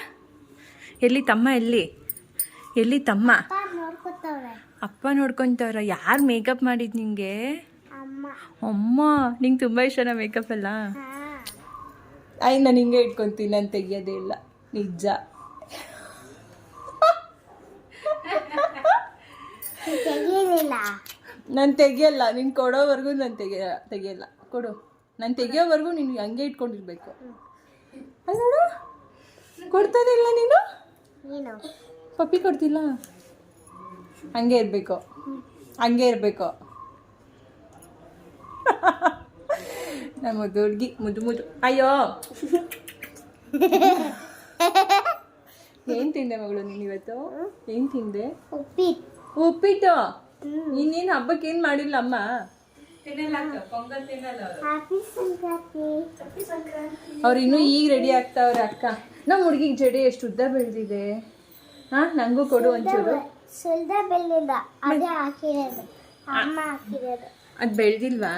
Speaker 2: ಎಲ್ಲಿ ತಮ್ಮ ಎಲ್ಲಿ? ಎಲ್ಲಿ ತಮ್ಮ?
Speaker 6: ಅಪ್ಪ ನೋಡ್ಕೊತವ್ರೆ.
Speaker 2: ಯಾರು ಮೇಕಪ್ ಮಾಡಿದ್ ನಿಂಗೆ?
Speaker 6: ಅಮ್ಮ.
Speaker 2: ಅಮ್ಮ ನಿಂಗೆ ತುಂಬ ಇಷ್ಟನಾ ಮೇಕಪ್ ಎಲ್ಲ? ಆಯ್ ನಾನು ಹಿಂಗೆ ಇಟ್ಕೊಂತೀನಿ ನಾನು ತೆಗಿಯೋದೇ ಇಲ್ಲ. ನಿಜ. ನಾನು ತೆಗಿಯಲ್ಲ. ನೀನು ಕೊಡೋವರೆಗೂ ನಾನು ತೆಗಿಯ ತೆಗಿಯಲ್ಲ. ಕೊಡು. ನಾನು ತೆಗಿಯೋವರೆಗೂ ನೀನು ಹಂಗೆ ಇಟ್ಕೊಂಡಿರ್ಬೇಕು. ಅಲ್ಲ ನೋಡು ನೀನು?
Speaker 6: ಏನು
Speaker 2: ಪಪ್ಪಿ ಕೊಡ್ತಿಲ್ಲ? ಹಂಗೆ ಇರಬೇಕು. ಹಂಗೆ ಇರಬೇಕು. ನಮ್ಮ ಹುಡುಗಿ ಮುದ್ದು ಮುದ್ದು. ಅಯ್ಯೋ! ಏನು ತಿಂದೆ ಮಗಳು ನೀನು ಇವತ್ತು? ಏನು ತಿಂದೆ?
Speaker 6: ಉಪ್ಪಿಟ್ಟು.
Speaker 2: ಉಪ್ಪಿಟ್ಟು? ಇನ್ನೇನು ಹಬ್ಬಕ್ಕೆ ಏನು ಮಾಡಿಲ್ಲ ಅಮ್ಮ? ಅವ್ರು. ಇನ್ನೂ ಈಗ ರೆಡಿ ಆಗ್ತಾವ್ರೆ ಅಕ್ಕ. ನಮ್ಮ ಹುಡುಗಿಗೆ ಜಡೆ ಎಷ್ಟು ಉದ್ದ ಬೆಳೆದಿದೆ. ಹಾ ನಂಗೂ ಕೊಡು ಒಂಚೂರು.
Speaker 6: ಸುಲ್ದ ಬೆಳ್ದಿಲ್ವಾ ಅದೇ ಹಾಕಿರೋದು. ಅಮ್ಮ ಹಾಕಿರೋದು.
Speaker 2: ಅದು ಬೆಳೆದಿಲ್ವಾ.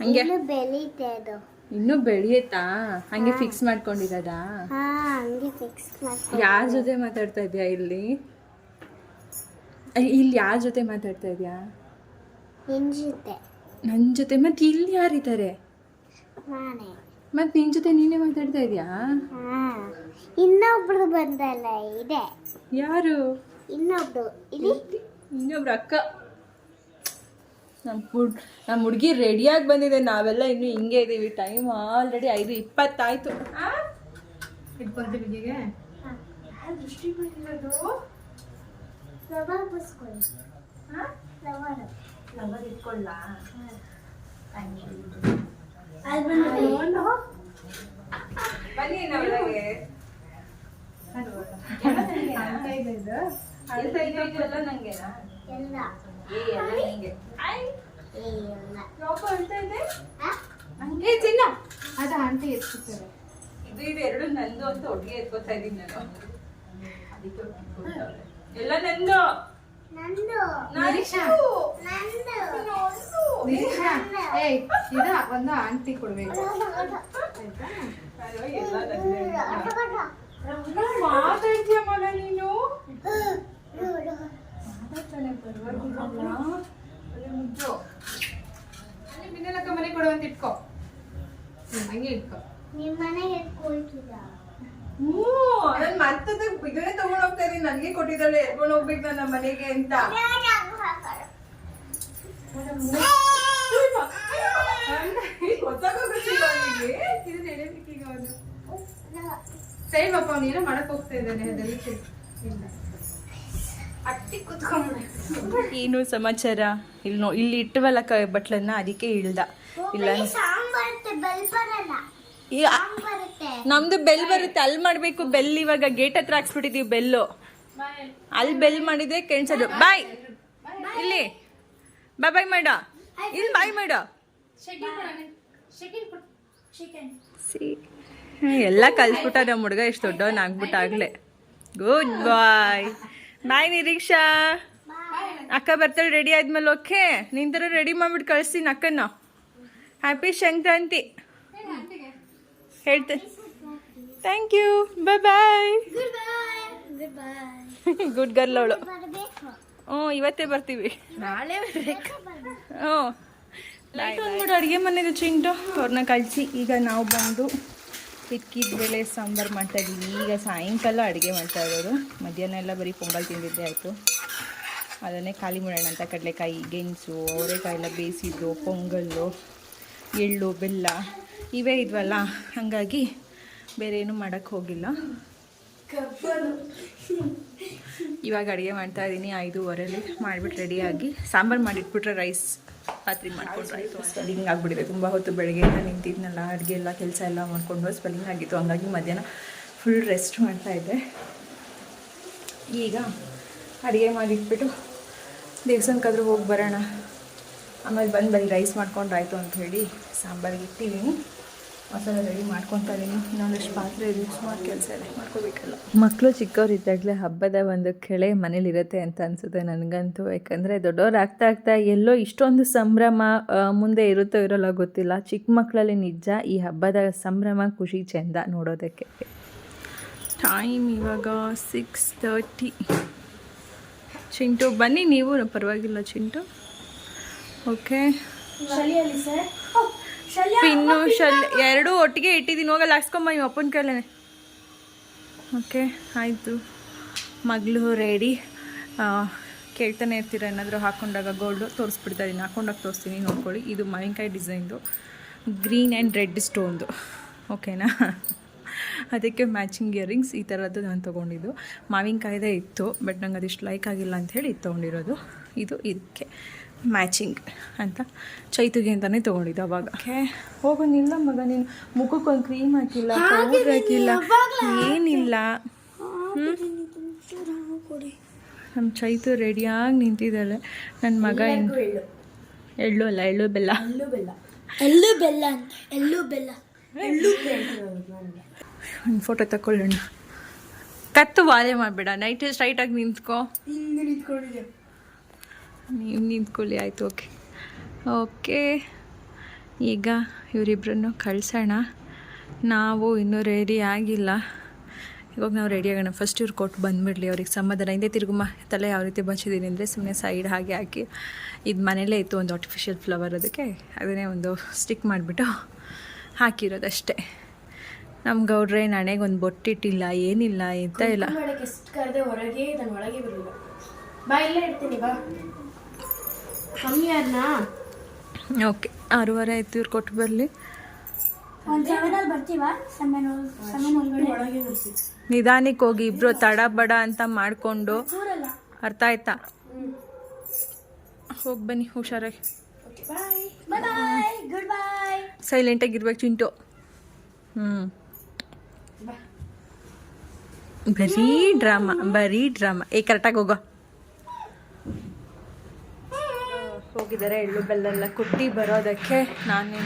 Speaker 2: ಹಂಗೆ?
Speaker 6: ಬೆಳೀತೆ ಅದು.
Speaker 2: ಇನ್ನೂ ಬೆಳೆಯುತ್ತಾ? ಹಂಗೆ ಫಿಕ್ಸ್ ಮಾಡ್ಕೊಂಡಿರೋದಾ?
Speaker 6: ಹಾ ಹಂಗೆ ಫಿಕ್ಸ್ ಮಾಡ್ಕೊ
Speaker 2: ಯಾರ ಜೊತೆ ಮಾತಾಡ್ತಾ ಇದೆಯಾ ಇಲ್ಲಿ? ಇಲ್ಲಿ ಯಾರ ಜೊತೆ ಮಾತಾಡ್ತಾ ಇದ್ಯಾ? ನನ್ನ ಜೊತೆ ಮತ್ತೆ ಇಲ್ಲಿ ಯಾರಿದ್ದಾರೆ?
Speaker 6: ನಾನೇ.
Speaker 2: ಮತ್ತೆ ನಿನ್ನ ಜೊತೆ ನೀನೇ ಮಾತಾಡ್ತಾ ಇದೆಯಾ?
Speaker 6: ಹಾ. ಇನ್ನೊಬ್ರು ಬಂದಲ್ಲ ಇದೆ.
Speaker 2: ಯಾರು?
Speaker 6: ಇನ್ನೊಬ್ರು. ಇಲ್ಲಿ?
Speaker 2: ಇನ್ನೊಬ್ರು ಅಕ್ಕ. ನಮ್ಮ ಹುಡ್ ನಮ್ಮ ಹುಡುಗಿ ರೆಡಿಯಾಗಿ ಬಂದಿದೆ. ನಾವೆಲ್ಲ ಇನ್ನು ಹಿಂಗೆ ಇದ್ದೀವಿ ಟೈಮ್ ಆಲ್ರೆಡಿ ಐದು ಇಪ್ಪತ್ತಾಯ್ತು.
Speaker 6: ಫ್ಲವರ್ ಬಸ್ಕೊಳ್ಳಿ ಇಟ್ಕೊಳ್ಳಾ?
Speaker 2: ಬನ್ನಿ ಚಿನ್ನ ಅದು ಆಂಟಿ ಎತ್ಕೊತಾರೆ ಇದು ಇದು ಎರಡು ನಂದು ಅಂತ ಒಟ್ಟಿಗೆ ಎತ್ಕೋತಾ ಇದ್ದೀನಿ ನಾನು. ಎಲ್ಲ ನಂದು.
Speaker 7: ಇದ ಒಂದು ಆಂಟಿ ಕೊಡ್ಬೇಕು.
Speaker 2: ಮಾತಾಡ್ತೀಯ ಮಗ ನೀನು? ಮುದ್ದು.
Speaker 7: ಮಿನ್ನಲಕ್ಕ ಮನೆ ಕೊಡುವಂತ ಇಟ್ಕೋ. ಹಂಗೆ ಇಟ್ಕೋ.
Speaker 6: ನಿಮ್ಮ ಮನೆಗೆ
Speaker 2: ನಾನು ಮರ್ತದ ಇದನ್ನೇ ತಗೊಂಡ್ ಹೋಗ್ತಾ ಇದೀನಿ. ನನಗೆ ಕೊಟ್ಟಿದ್ದಾಳೆ. ಎತ್ಕೊಂಡು ಹೋಗ್ಬೇಕು ನನ್ನ ಮನೆಗೆ ಅಂತ.
Speaker 7: ಸರಿ ಪಾಪ ಅವನು ಏನೋ ಮಾಡಕ್ ಹೋಗ್ತಾ ಇದ್ದಾನೆ. ಅದಕ್ಕೆ ಇಲ್ಲ ಅಟ್ಟಿ ಕುತ್ಕೊಂಡ್ಬಿಡ
Speaker 2: ಏನು ಸಮಾಚಾರ? ಇಲ್ಲಿ ಇಲ್ಲಿ ಇಟ್ಟವಲ್ಲ ಕ ಬಟ್ಲನ್ನ ಅದಕ್ಕೆ ಇಳ್ದ. ಇಲ್ಲ. ಈಗ ನಮ್ದು ಬೆಲ್ ಬರುತ್ತೆ. ಅಲ್ಲಿ ಮಾಡ್ಬೇಕು ಬೆಲ್ ಇವಾಗ ಗೇಟ್ ಹತ್ರ ಹಾಕ್ಸ್ಬಿಟ್ಟಿದೀವಿ ಬೆಲ್ಲು. ಅಲ್ಲಿ ಬೆಲ್ ಮಾಡಿದ್ರೆ ಕೆಣ್ಸೋದು. ಬಾಯ್ ಇಲ್ಲಿ. ಬಾಯ್ ಬಾಯ್ ಮೇಡ. ಇಲ್ಲಿ ಬಾಯ್ ಮೇಡ. ಎಲ್ಲ ಕಲ್ಸ್ಬಿಟ್ಟ ನಮ್ಮ ಹುಡುಗ ಎಷ್ಟು ದೊಡ್ಡವನಾಗ್ಬಿಟ್ಟಾಗ್ಲೆ ಗುಡ್ ಬಾಯ್ ಬಾಯ್ ನಿರೀಕ್ಷಾ. ಅಕ್ಕ ಬರ್ತಾಳೆ ರೆಡಿ ಆದ್ಮೇಲೆ ಓಕೆ ನಿಂತರ ರೆಡಿ ಮಾಡ್ಬಿಟ್ಟು ಕಳಿಸ್ತೀನಿ ಅಕ್ಕನ ಹ್ಯಾಪಿ ಸಂಕ್ರಾಂತಿ. ಹೇಳ್ತೆ. Thank you bye bye
Speaker 6: good
Speaker 2: girl ಅವಳು. ಹ್ಞೂ ಇವತ್ತೇ ಬರ್ತೀವಿ.
Speaker 4: ನಾಳೆ
Speaker 2: ಹ್ಞೂ. ಅಂದ್ಬಿಟ್ಟು ಅಡುಗೆ ಮನೆದು ಚಿಂಟು. ಅವ್ರನ್ನ ಕಳಿಸಿ. ಈಗ ನಾವು ಬಂದು ಸಿಕ್ಕಿದ ಬೆಳೆ ಸಾಂಬಾರು ಮಾಡ್ತಾ ಇದ್ದೀವಿ ಈಗ ಸಾಯಂಕಾಲ ಅಡುಗೆ ಮಾಡ್ತಾ ಇರೋರು ಮಧ್ಯಾಹ್ನ ಎಲ್ಲ ಬರೀ ಪೊಂಗಲ್ ತಿಂದಿದ್ದೆ ಆಯಿತು. ಅದನ್ನೇ ಖಾಲಿ ಮಾಡೋಣ ಅಂತ ಕಡಲೆಕಾಯಿ ಗೆಣಸು ಅವರೆಕಾಯಿ ಎಲ್ಲ ಬೇಯಿಸಿದ್ದು ಪೊಂಗಲ್ಲು ಎಳ್ಳು ಬೆಲ್ಲ. ಇವೇ ಇದ್ವಲ್ಲ ಹಾಗಾಗಿ ಬೇರೆ ಏನು ಮಾಡೋಕ್ಕೆ ಹೋಗಿಲ್ಲ. ಇವಾಗ ಅಡುಗೆ ಮಾಡ್ತಾ ಇದ್ದೀನಿ ಐದೂವರೆಲಿ ಮಾಡಿಬಿಟ್ಟು ರೆಡಿಯಾಗಿ. ಸಾಂಬಾರು ಮಾಡಿಟ್ಬಿಟ್ರೆ ರೈಸ್ ಪಾತ್ರೆ ಮಾಡ್ಕೊಂಡು ಆಯಿತು. ಸ್ಪೆಲ್ಲಿಂಗ್ ಆಗಿಬಿಟ್ಟಿದೆ. ತುಂಬ ಹೊತ್ತು ಬೆಳಗ್ಗೆಯಿಂದ ನಿಂತಿದ್ನಲ್ಲ ಅಡುಗೆ ಎಲ್ಲ ಕೆಲಸ ಎಲ್ಲ ಮಾಡಿಕೊಂಡು ಸ್ಪೆಲ್ಲಿಂಗ್ ಆಗಿತ್ತು. ಹಂಗಾಗಿ ಮಧ್ಯಾಹ್ನ ಫುಲ್ ರೆಸ್ಟ್ ಮಾಡ್ತಾ ಇದ್ದೆ. ಈಗ ಅಡುಗೆ ಮಾಡಿಟ್ಬಿಟ್ಟು ದೇವಸ್ಥಾನಕ್ಕಾದ್ರೂ ಹೋಗಿ ಬರೋಣ. ಆಮೇಲೆ ಬಂದು ಬರೀ ರೈಸ್ ಮಾಡ್ಕೊಂಡು ಆಯಿತು ಅಂತ ಹೇಳಿ ಸಾಂಬಾರಿಗೆ ಇಟ್ಟಿದ್ದೀನಿ. ಮಸಾಲೆ ರೆಡಿ ಮಾಡ್ಕೊತಾ ಇದ್ದೀನಿ ಇನ್ನೊಂದಷ್ಟು ಪಾತ್ರೆ ಇದೆ ಸುಮಾರು ಕೆಲಸ ಇದೆ ಮಾಡ್ಕೋಬೇಕಲ್ಲ.
Speaker 3: ಮಕ್ಕಳು ಚಿಕ್ಕವರಿದ್ದಾಗಲೇ ಹಬ್ಬದ ಒಂದು ಕೆಳೆ ಮನೇಲಿರುತ್ತೆ ಅಂತ ಅನಿಸುತ್ತೆ ನನಗಂತೂ. ಯಾಕಂದರೆ ದೊಡ್ಡವ್ರು ಆಗ್ತಾ ಆಗ್ತಾ ಎಲ್ಲೋ ಇಷ್ಟೊಂದು ಸಂಭ್ರಮ ಮುಂದೆ ಇರುತ್ತೋ ಇರೋಲ್ಲ ಗೊತ್ತಿಲ್ಲ. ಚಿಕ್ಕ ಮಕ್ಕಳಲ್ಲಿ ನಿಜ ಈ ಹಬ್ಬದ ಸಂಭ್ರಮ ಖುಷಿ ಚೆಂದ ನೋಡೋದಕ್ಕೆ.
Speaker 2: ಟೈಮ್ ಇವಾಗ ಸಿಕ್ಸ್ ತರ್ಟಿ ಚಿಂಟು ಬನ್ನಿ ನೀವು. ಪರವಾಗಿಲ್ಲ ಚಿಂಟು. ಓಕೆ ಪಿನ್ನು ಶಲ್ ಎರಡೂ ಒಟ್ಟಿಗೆ ಇಟ್ಟಿದ್ದೀನಿ. ಹೋಗಲ್ಲ ಹಾಕ್ಸ್ಕೊಂಬ ನಿಮ್ಮ ಅಪ್ಪನ ಕೈಲೇ ಓಕೆ ಆಯಿತು. ಮಗಳು ರೆಡಿ ಕೇಳ್ತಾನೆ ಇರ್ತೀರ ಏನಾದರೂ ಹಾಕ್ಕೊಂಡಾಗ ಗೋಲ್ಡು ತೋರಿಸ್ಬಿಡ್ತಾ ಇದ್ದೀನಿ ಹಾಕೊಂಡಾಗ ತೋರಿಸ್ತೀನಿ ನೋಡ್ಕೊಳ್ಳಿ. ಇದು ಮಾವಿನಕಾಯಿ ಡಿಸೈನ್ದು ಗ್ರೀನ್ ಆ್ಯಂಡ್ ರೆಡ್ ಸ್ಟೋನ್ದು ಓಕೆನಾ ಅದಕ್ಕೆ ಮ್ಯಾಚಿಂಗ್ ಇಯರಿಂಗ್ಸ್ ಈ ಥರದ್ದು ನಾನು ತೊಗೊಂಡಿದ್ದು. ಮಾವಿನಕಾಯ್ದೇ ಇತ್ತು ಬಟ್ ನಂಗೆ ಅದಿಷ್ಟು ಲೈಕ್ ಆಗಿಲ್ಲ ಅಂತ ಹೇಳಿ ಇದು ತೊಗೊಂಡಿರೋದು. ಇದು ಇದಕ್ಕೆ. ಮ್ಯಾಚಿಂಗ್ ಅಂತ ಚೈತುಗೆ ಅಂತಲೇ ತೊಗೊಂಡಿದ್ದು ಅವಾಗ. ಓಕೆ ಹೋಗು ನಿಲ್ಲ ಮಗ ನೀನು ಮುಖಕ್ಕೊಂದು ಕ್ರೀಮ್ ಹಾಕಿಲ್ಲ ಪೌಡ್ರ್ ಹಾಕಿಲ್ಲ ಏನಿಲ್ಲ. ನಮ್ಮ ಚೈತು ರೆಡಿಯಾಗಿ ನಿಂತಿದ್ದಾಳೆ. ನನ್ನ ಮಗ ಏನು ಎಳ್ಳು. ಅಲ್ಲ ಎಳ್ಳು ಬೆಲ್ಲ.
Speaker 6: ಎಳ್ಳು ಬೆಲ್ಲ. ಎಳ್ಳು ಬೆಲ್ಲ
Speaker 2: ಒಂದು ಫೋಟೋ ತಗೊಳ್ಳೋಣ ಕತ್ತು ವಾಲೆ ಮಾಡಬೇಡ ನೈಟ್ ಸ್ಟ್ರೈಟಾಗಿ ನಿಂತ್ಕೋ. ನೀವು ನಿಂತ್ಕೊಳ್ಳಿ, ಆಯಿತು, ಓಕೆ. ಓಕೆ, ಈಗ ಇವರಿಬ್ಬರನ್ನು ಕಳಿಸೋಣ. ನಾವು ಇನ್ನೂ ರೆಡಿ ಆಗಿಲ್ಲ. ಇವಾಗ ನಾವು ರೆಡಿ ಆಗೋಣ. ಫಸ್ಟ್ ಇವ್ರು ಕೊಟ್ಟು ಬಂದುಬಿಡ್ಲಿ ಅವ್ರಿಗೆ ಸಮಾಧಾನ. ಹಿಂದೆ ತಿರುಗುಮ್ಮ ತಲೆ ಯಾವ ರೀತಿ ಬಚ್ಚಿದ್ದೀನಿ ಅಂದರೆ ಸುಮ್ಮನೆ ಸೈಡ್ ಹಾಗೆ ಹಾಕಿ ಇದು ಮನೇಲೇ ಇತ್ತು ಒಂದು ಆರ್ಟಿಫಿಷಿಯಲ್ ಫ್ಲವರ್ ಅದಕ್ಕೆ. ಅದನ್ನೇ ಒಂದು ಸ್ಟಿಕ್ ಮಾಡಿಬಿಟ್ಟು ಹಾಕಿರೋದಷ್ಟೇ. ನಮ್ಮ ಗೌಡ್ರೆ ನನಗೆ ಒಂದು ಬೊಟ್ಟಿಟ್ಟಿಲ್ಲ, ಏನಿಲ್ಲ, ಎಂತ ಇಲ್ಲ.
Speaker 4: ಹೊರಗೆ ನಾನು ಬರಲಿಲ್ಲ ಬಾ, ಇಲ್ಲೇ ಇರ್ತೀನಿ, ಬಾ.
Speaker 2: ಓಕೆ ಆರೂವರೆ ಆಯ್ತು ಇವ್ರು ಕೊಟ್ಟು ಬರಲಿ. ನಿಧಾನಕ್ಕೆ ಹೋಗಿ ಇಬ್ರು ತಡ ಬಡ ಅಂತ ಮಾಡಿಕೊಂಡು. ಅರ್ಥ ಆಯ್ತಾ? ಹೋಗಿ ಬನ್ನಿ ಹುಷಾರಾಗಿ. ಸೈಲೆಂಟಾಗಿರ್ಬೇಕು ಚಿಂಟು. ಹ್ಞೂ ಬರೀ ಡ್ರಾಮಾ ಬರೀ ಡ್ರಾಮಾ ಏ ಕರೆಕ್ಟಾಗಿ ಹೋಗೋ. ಹೋಗಿದ್ದಾರೆ ಎಳ್ಳು ಬೆಲ್ಲೆಲ್ಲ ಕುಟ್ಟಿ ಬರೋದಕ್ಕೆ. ನಾನು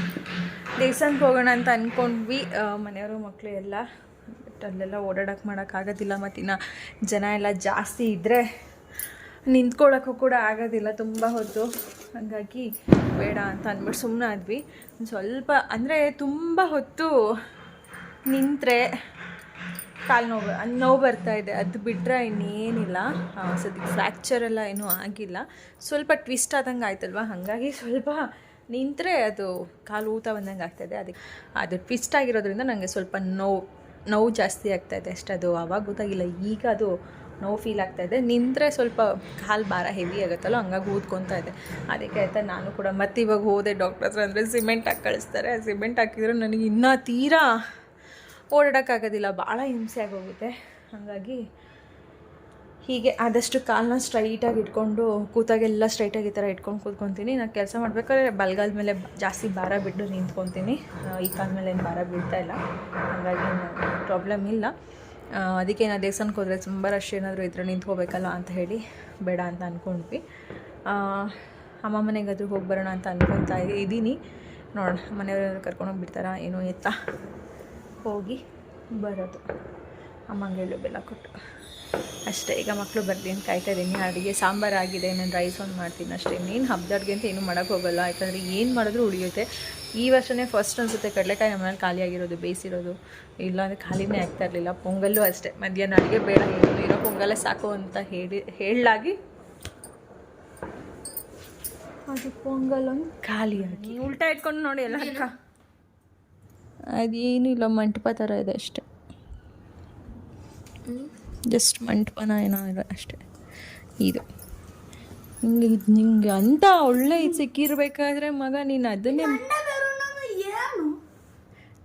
Speaker 2: ದೇವಸ್ಥಾನಕ್ಕೆ ಹೋಗೋಣ ಅಂತ ಅಂದ್ಕೊಂಡ್ವಿ ಮನೆಯವರು ಮಕ್ಕಳು ಎಲ್ಲ. ಬಟ್ ಅಲ್ಲೆಲ್ಲ ಓಡಾಡಕ್ಕೆ ಮಾಡೋಕ್ಕಾಗೋದಿಲ್ಲ ಮತ್ತು ಇನ್ನು ಜನ ಎಲ್ಲ ಜಾಸ್ತಿ ಇದ್ದರೆ ನಿಂತ್ಕೊಳ್ಳೋಕ್ಕೂ ಕೂಡ ಆಗೋದಿಲ್ಲ. ತುಂಬ ಹೊತ್ತು. ಹಾಗಾಗಿ ಬೇಡ ಅಂತ ಅಂದ್ಬಿಟ್ಟು ಸುಮ್ಮನೆ ಆದ್ವಿ. ಸ್ವಲ್ಪ ಅಂದರೆ ತುಂಬ ಹೊತ್ತು ನಿಂತರೆ ಕಾಲು ನೋವು ನೋವು ಬರ್ತಾ ಇದೆ. ಅದು ಬಿಟ್ಟರೆ ಇನ್ನೇನಿಲ್ಲ. ಸದ್ಯ ಸದ್ಯಕ್ಕೆ ಫ್ರ್ಯಾಕ್ಚರ್ ಎಲ್ಲ ಏನೂ ಆಗಿಲ್ಲ. ಸ್ವಲ್ಪ ಟ್ವಿಸ್ಟ್ ಆದಂಗೆ ಆಯ್ತಲ್ವ? ಹಾಗಾಗಿ ಸ್ವಲ್ಪ ನಿಂತರೆ ಅದು ಕಾಲು ಊತ ಬಂದಂಗೆ ಆಗ್ತಾಯಿದೆ ಅದಕ್ಕೆ ಅದು ಟ್ವಿಸ್ಟ್ ಆಗಿರೋದ್ರಿಂದ ನನಗೆ ಸ್ವಲ್ಪ ನೋವು ನೋವು ಜಾಸ್ತಿ ಆಗ್ತಾಯಿದೆ ಅಷ್ಟೇ ಅದು ಅವಾಗ ಗೊತ್ತಾಗಿಲ್ಲ. ಈಗ ಅದು ನೋವು ಫೀಲ್ ಆಗ್ತಾಯಿದೆ ನಿಂತರೆ ಸ್ವಲ್ಪ ಕಾಲು ಭಾರ ಹೆವಿ ಆಗುತ್ತಲ್ಲ ಹಂಗಾಗಿ ಊದ್ಕೊತಾ ಇದೆ. ಅದಕ್ಕೆ ಆಯಿತಾ ನಾನು ಕೂಡ ಮತ್ತೆ ಇವಾಗ ಹೋದೆ ಡಾಕ್ಟರ್ ಹತ್ರ ಅಂದರೆ ಸಿಮೆಂಟ್ ಹಾಕಿ ಕಳಿಸ್ತಾರೆ. ಸಿಮೆಂಟ್ ಹಾಕಿದ್ರೆ ನನಗೆ ಇನ್ನೂ ತೀರಾ ಓಡಾಡೋಕ್ಕಾಗೋದಿಲ್ಲ, ಭಾಳ ಹಿಂಸೆ ಆಗೋಗುತ್ತೆ. ಹಾಗಾಗಿ ಹೀಗೆ ಆದಷ್ಟು ಕಾಲನ್ನ ಸ್ಟ್ರೈಟಾಗಿ ಇಟ್ಕೊಂಡು, ಕೂತಾಗೆಲ್ಲ ಸ್ಟ್ರೈಟಾಗಿ ಈ ಥರ ಇಟ್ಕೊಂಡು ಕೂತ್ಕೊತೀನಿ. ನಾನು ಕೆಲಸ ಮಾಡಬೇಕಾದ್ರೆ ಬಲ್ಗಾಲ ಮೇಲೆ ಜಾಸ್ತಿ ಭಾರ ಬಿಟ್ಟು ನಿಂತ್ಕೊತೀನಿ. ಈ ಕಾಲ ಮೇಲೆ ಏನು ಭಾರ ಬೀಳ್ತಾ ಇಲ್ಲ. ಹಾಗಾಗಿ ಪ್ರಾಬ್ಲಮ್ ಇಲ್ಲ. ಅದಕ್ಕೆ ನಾನು ದೇವಸ್ಥಾನಕ್ಕೆ ಹೋದರೆ ತುಂಬ ರಶ್ ಏನಾದರೂ ಇದ್ರೆ ನಿಂತ್ಕೋಬೇಕಲ್ಲ ಅಂತ ಹೇಳಿ ಬೇಡ ಅಂತ ಅಂದ್ಕೊಂಡ್ವಿ ಅಮ್ಮ ಮನೆಗಾದ್ರೂ ಹೋಗಿ ಬರೋಣ ಅಂತ ಅಂದ್ಕೊತಾ ಇದ್ದೀನಿ. ನೋಡೋಣ, ಮನೆಯವ್ರು ಕರ್ಕೊಂಡೋಗಿ ಬಿಡ್ತಾರಾ, ಏನೋ ಎತ್ತ. ಹೋಗಿ ಬರೋದು. ಅಮ್ಮಂಗೆ ಹೇಳು ಬೆಲ್ಲ ಕೊಟ್ಟು. ಅಷ್ಟೇ ಈಗ ಮಕ್ಕಳು ಬರ್ಲಿ ಅಂತ ಕಾಯ್ತಾ ಇದ್ದೀನಿ. ಅಡುಗೆ ಸಾಂಬಾರು ಆಗಿದೆ ನಾನು ರೈಸ್ ಒಂದು ಮಾಡ್ತೀನಿ ಅಷ್ಟೇ. ಇನ್ನೇನು ಹಬ್ಬದ ಅಡುಗೆ ಅಂತ ಏನು ಮಾಡೋಕೆ ಹೋಗಲ್ಲ. ಯಾಕಂದರೆ ಏನು ಮಾಡಿದ್ರು ಉಳಿಯುತ್ತೆ. ಈ ವರ್ಷನೇ ಫಸ್ಟ್ ಅನಿಸುತ್ತೆ ಕಡಲೆಕಾಯಿ ನಮ್ಮ ಮನೇಲಿ ಖಾಲಿ ಆಗಿರೋದು ಬೇಯಿಸಿರೋದು. ಇಲ್ಲಾಂದರೆ ಖಾಲಿನೇ ಆಗ್ತಾ ಇರಲಿಲ್ಲ. ಪೊಂಗಲ್ಲು ಅಷ್ಟೇ. ಮಧ್ಯಾಹ್ನ ಅಡುಗೆ ಬೇಡ ಏನು. ಇರೋ ಪೊಂಗಲೇ ಸಾಕು ಅಂತ ಹೇಳಿ ಹೇಳಲಾಗಿ ಅದು ಪೊಂಗಲ್ ಒಂದು ಖಾಲಿಯಾಗಿ ಉಲ್ಟಾ ಇಟ್ಕೊಂಡು ನೋಡಿ ಎಲ್ಲ ಅದೇನು ಇಲ್ಲ ಮಂಟಪ ಥರ ಇದೆ ಅಷ್ಟೇ. ಜಸ್ಟ್ ಮಂಟಪನ ಏನೋ ಇಲ್ಲ ಅಷ್ಟೇ. ಇದು. ನಿಂಗೆ ಇದು ನಿಂಗೆ ಅಂತ ಒಳ್ಳೆ ಇದು ಸಿಕ್ಕಿರ್ಬೇಕಾದ್ರೆ ಮಗ ನೀನು ಅದನ್ನೇ
Speaker 6: ಏನು?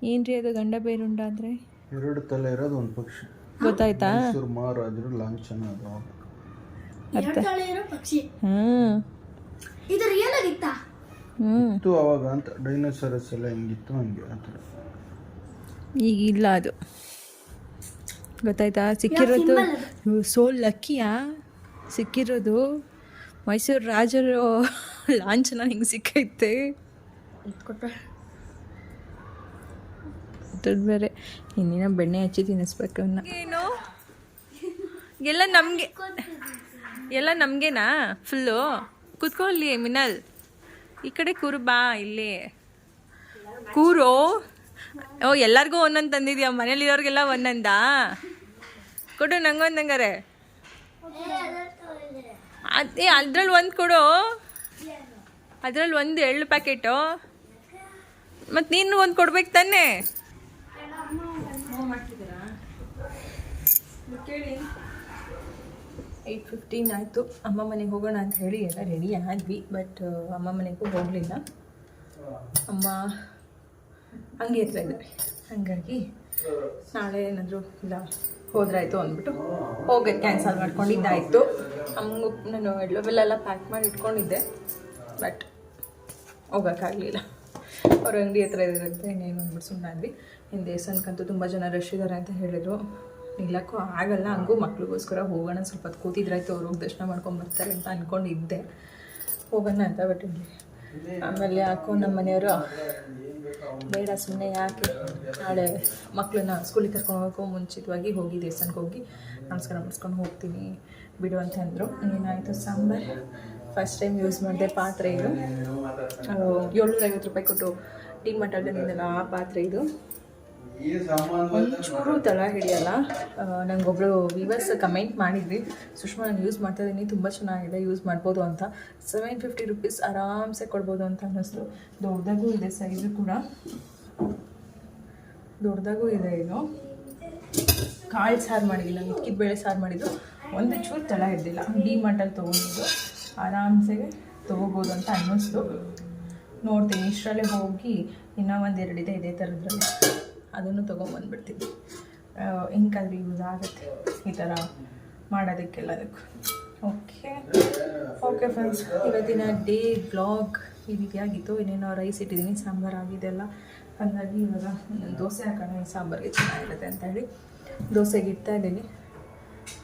Speaker 2: ಏನ್ರಿ ಅದು ಗಂಡ ಬೇರುಂಡ ಅಂದರೆ?
Speaker 8: ಎರಡು ತಲೆ ಇರೋದು ಒಂದು ಪಕ್ಷಿ.
Speaker 2: ಗೊತ್ತಾಯ್ತಾ?
Speaker 8: ಮಾರು ಮಹಾರಾಜರು ಲಾಂಛನ ಅದು.
Speaker 6: ಹ್ಮ್ ತಲೆ ಇರೋ ಪಕ್ಷಿ.
Speaker 2: ಹಾಂ.
Speaker 6: ಇದು ರಿಯಲ್ ಆಗಿತ್ತಾ
Speaker 2: ಹ್ಞೂ
Speaker 8: ಇತ್ತು ಅವಾಗ ಅಂತ ಡೈನೋಸರಸ್ ಎಲ್ಲ ಹೆಂಗಿತ್ತು ಹಂಗೆ ಆ ಥರ.
Speaker 2: ಈಗ ಇಲ್ಲ ಅದು. ಗೊತ್ತಾಯ್ತಾ? ಸಿಕ್ಕಿರೋದು ಸೋ ಲಕ್ಕಿಯಾ? ಸಿಕ್ಕಿರೋದು ಮೈಸೂರು ರಾಜರು ಲಾಂಛನ ಹಿಂಗೆ ಸಿಕ್ಕೈತೆ? ದೊಡ್ಡ ಬೇರೆ. ಇನ್ನೇನೋ ಬೆಣ್ಣೆ ಹಚ್ಚಿ ತಿನ್ನಿಸ್ಬೇಕು ಏನು? ಎಲ್ಲ ನಮಗೆ ಎಲ್ಲ ನಮಗೇನಾ? ಫುಲ್ಲು ಕೂತ್ಕೊಳ್ಳಿ ಮಿನಲ್. ಈ ಕಡೆ ಕೂರು ಬಾ ಇಲ್ಲಿ. ಕೂರು? ಓ, ಎಲ್ಲರಿಗೂ ಒಂದೊಂದು ತಂದಿದ್ಯಾ? ಮನೇಲಿರೋರಿಗೆಲ್ಲ ಒಂದೊಂದಾ? ಕೊಡು ನಂಗೊಂದು ಹಂಗಾರೆ. ಅದೇ ಅದ್ರಲ್ಲಿ ಒಂದು ಕೊಡು. ಅದ್ರಲ್ಲಿ ಒಂದು ಎಳ್ಳು ಪ್ಯಾಕೆಟು. ಮತ್ತು ನೀನು ಒಂದು ಕೊಡ್ಬೇಕು ತಾನೆ. ಏಯ್ಟ್ ಫಿಫ್ಟೀನ್ ಆಯಿತು. ಅಮ್ಮ ಮನೆಗೆ ಹೋಗೋಣ ಅಂತ ಹೇಳಿ ಎಲ್ಲ ರೆಡಿ ಆದ್ವಿ ಬಟ್ ಅಮ್ಮ ಮನೆಗೂ ಹೋಗಲಿಲ್ಲ. ಅಮ್ಮ ಹಂಗೆ ಇರ್ತಾ ಇದ್ದಾರೆ ಹಾಗಾಗಿ ನಾಳೆ ಏನಾದರೂ ಇಲ್ಲ, ಹೋದ್ರಾಯ್ತು ಅಂದ್ಬಿಟ್ಟು ಹೋಗಿ ಕ್ಯಾನ್ಸಲ್ ಮಾಡ್ಕೊಂಡಿದ್ದಾಯಿತು ಅಮ್ಮಗೂ ನಾನು ಎಲ್ಲವೆಲ್ಲ ಪ್ಯಾಕ್ ಮಾಡಿ ಇಟ್ಕೊಂಡಿದ್ದೆ ಬಟ್ ಹೋಗೋಕ್ಕಾಗಲಿಲ್ಲ. ಅವ್ರ ಅಂಗಡಿ ಹತ್ರ ಇರುತ್ತೆ ಇನ್ನೇನು ಅಂದ್ಬಿಟ್ಟು ಸುಮ್ಮನಾದ್ವಿ ಇನ್ನು ದೇವಸ್ಥಾನಕ್ಕಂತೂ ತುಂಬ ಜನ ರಶ್ ಇದ್ದಾರೆ ಅಂತ ಹೇಳಿದರು. ನಿಲ್ಲಕ್ಕೂ ಆಗಲ್ಲ, ಹಂಗೂ ಮಕ್ಳಿಗೋಸ್ಕರ ಹೋಗೋಣ, ಸ್ವಲ್ಪ ಕೂತಿದ್ರಾಯ್ತು, ಅವ್ರು ಹೋಗಿ ದರ್ಶನ ಮಾಡ್ಕೊಂಡು ಬರ್ತಾರೆ ಅಂತ ಅಂದ್ಕೊಂಡಿದ್ದೆ ಹೋಗೋಣ ಅಂತ ಬಿಟ್ಟಿದ್ವಿ ಆಮೇಲೆ ಯಾಕೋ ನಮ್ಮ ಮನೆಯವರು. ಬೇಡ ಸುಮ್ಮನೆ ಯಾಕೆ? ನಾಳೆ ಮಕ್ಕಳನ್ನ ಸ್ಕೂಲಿಗೆ ಕರ್ಕೊಂಡು ಹೋಗೋಕ್ಕೂ ಮುಂಚಿತವಾಗಿ ಹೋಗಿ, ದೇವಸ್ಥಾನಕ್ಕೆ ಹೋಗಿ ನಮಸ್ಕಾರ ಮಾಡಿಸ್ಕೊಂಡು ಹೋಗ್ತೀನಿ ಬಿಡು ಅಂತ ಅಂದರು. ಏನಾಯಿತು? ಸಾಂಬಾರು. ಫಸ್ಟ್ ಟೈಮ್ ಯೂಸ್ ಮಾಡಿದೆ ಪಾತ್ರೆ ಇದು. ಏಳ್ನೂರ ಐವತ್ತು ರೂಪಾಯಿ ಕೊಟ್ಟು ಡಿ ಮಾತಾಡ್ತಿದ್ದೀನಲ್ಲ ಆ ಪಾತ್ರೆ ಇದು. ಒಂಚೂರು ತಳ ಹಿಡಿಯಲ್ಲ. ಒಬ್ಬರು ವಿವರ್ಸ್ ಕಮೆಂಟ್ ಮಾಡಿದ್ವಿ ಸುಷ್ಮಾ, ನಾನು ಯೂಸ್ ಮಾಡ್ತಾ ಇದ್ದೀನಿ ತುಂಬ ಚೆನ್ನಾಗಿದೆ. ಯೂಸ್ ಮಾಡ್ಬೋದು ಅಂತ. ಸೆವೆನ್ ಫಿಫ್ಟಿ ರುಪೀಸ್ ಆರಾಮ್ಸೆ ಕೊಡ್ಬೋದು ಅಂತ ಅನ್ನಿಸ್ತು. ದೊಡ್ಡದಾಗೂ ಇದೆ ಸೈಜು ಕೂಡ. ದೊಡ್ಡದಾಗೂ ಇದೆ ಇದು. ಕಾಳು ಸಾರು ಮಾಡಿದ್ದಿಲ್ಲ, ಮಿಕ್ಕಿದ ಬೇಳೆ ಸಾರು ಮಾಡಿದ್ದು. ಒಂದು ಚೂರು ತಳ ಇರಲಿಲ್ಲ ಡಿ ಮಾರ್ಟಲ್ಲಿ ತೊಗೊಂಡಿದ್ದು. ಆರಾಮ್ಸೆ ತೊಗೋಬೋದು ಅಂತ ಅನ್ನಿಸ್ತು. ನೋಡ್ತೀನಿ, ಇಷ್ಟರಲ್ಲೇ ಹೋಗಿ ಇನ್ನೂ ಒಂದು ಎರಡಿದೆ ಇದೇ ಥರದ್ರಲ್ಲಿ. ಅದನ್ನು ತೊಗೊಂಬಂದ್ಬಿಡ್ತೀವಿ ಇಂಕ್ ಅಲ್ಲಿ ಯೂಸ್ ಆಗುತ್ತೆ ಈ ಥರ ಮಾಡೋದಕ್ಕೆಲ್ಲದಕ್ಕೂ ಓಕೆ ಓಕೆ ಫ್ರೆಂಡ್ಸ್ ಇವತ್ತಿನ ಡೇ ಬ್ಲಾಗ್ ಈ ರೀತಿಯಾಗಿತ್ತು ಇನ್ನೇನು ರೈಸ್ ಇಟ್ಟಿದ್ದೀನಿ, ಸಾಂಬಾರು ಆಗಿದೆ ಎಲ್ಲ ಹಾಗಾಗಿ ಇವಾಗ ದೋಸೆ ಹಾಕೋಣ, ಈ ಸಾಂಬಾರಿಗೆ ಚೆನ್ನಾಗಿರುತ್ತೆ ಅಂತ ಹೇಳಿ ದೋಸೆಗೆ ಇಡ್ತಾ ಇದ್ದೀನಿ.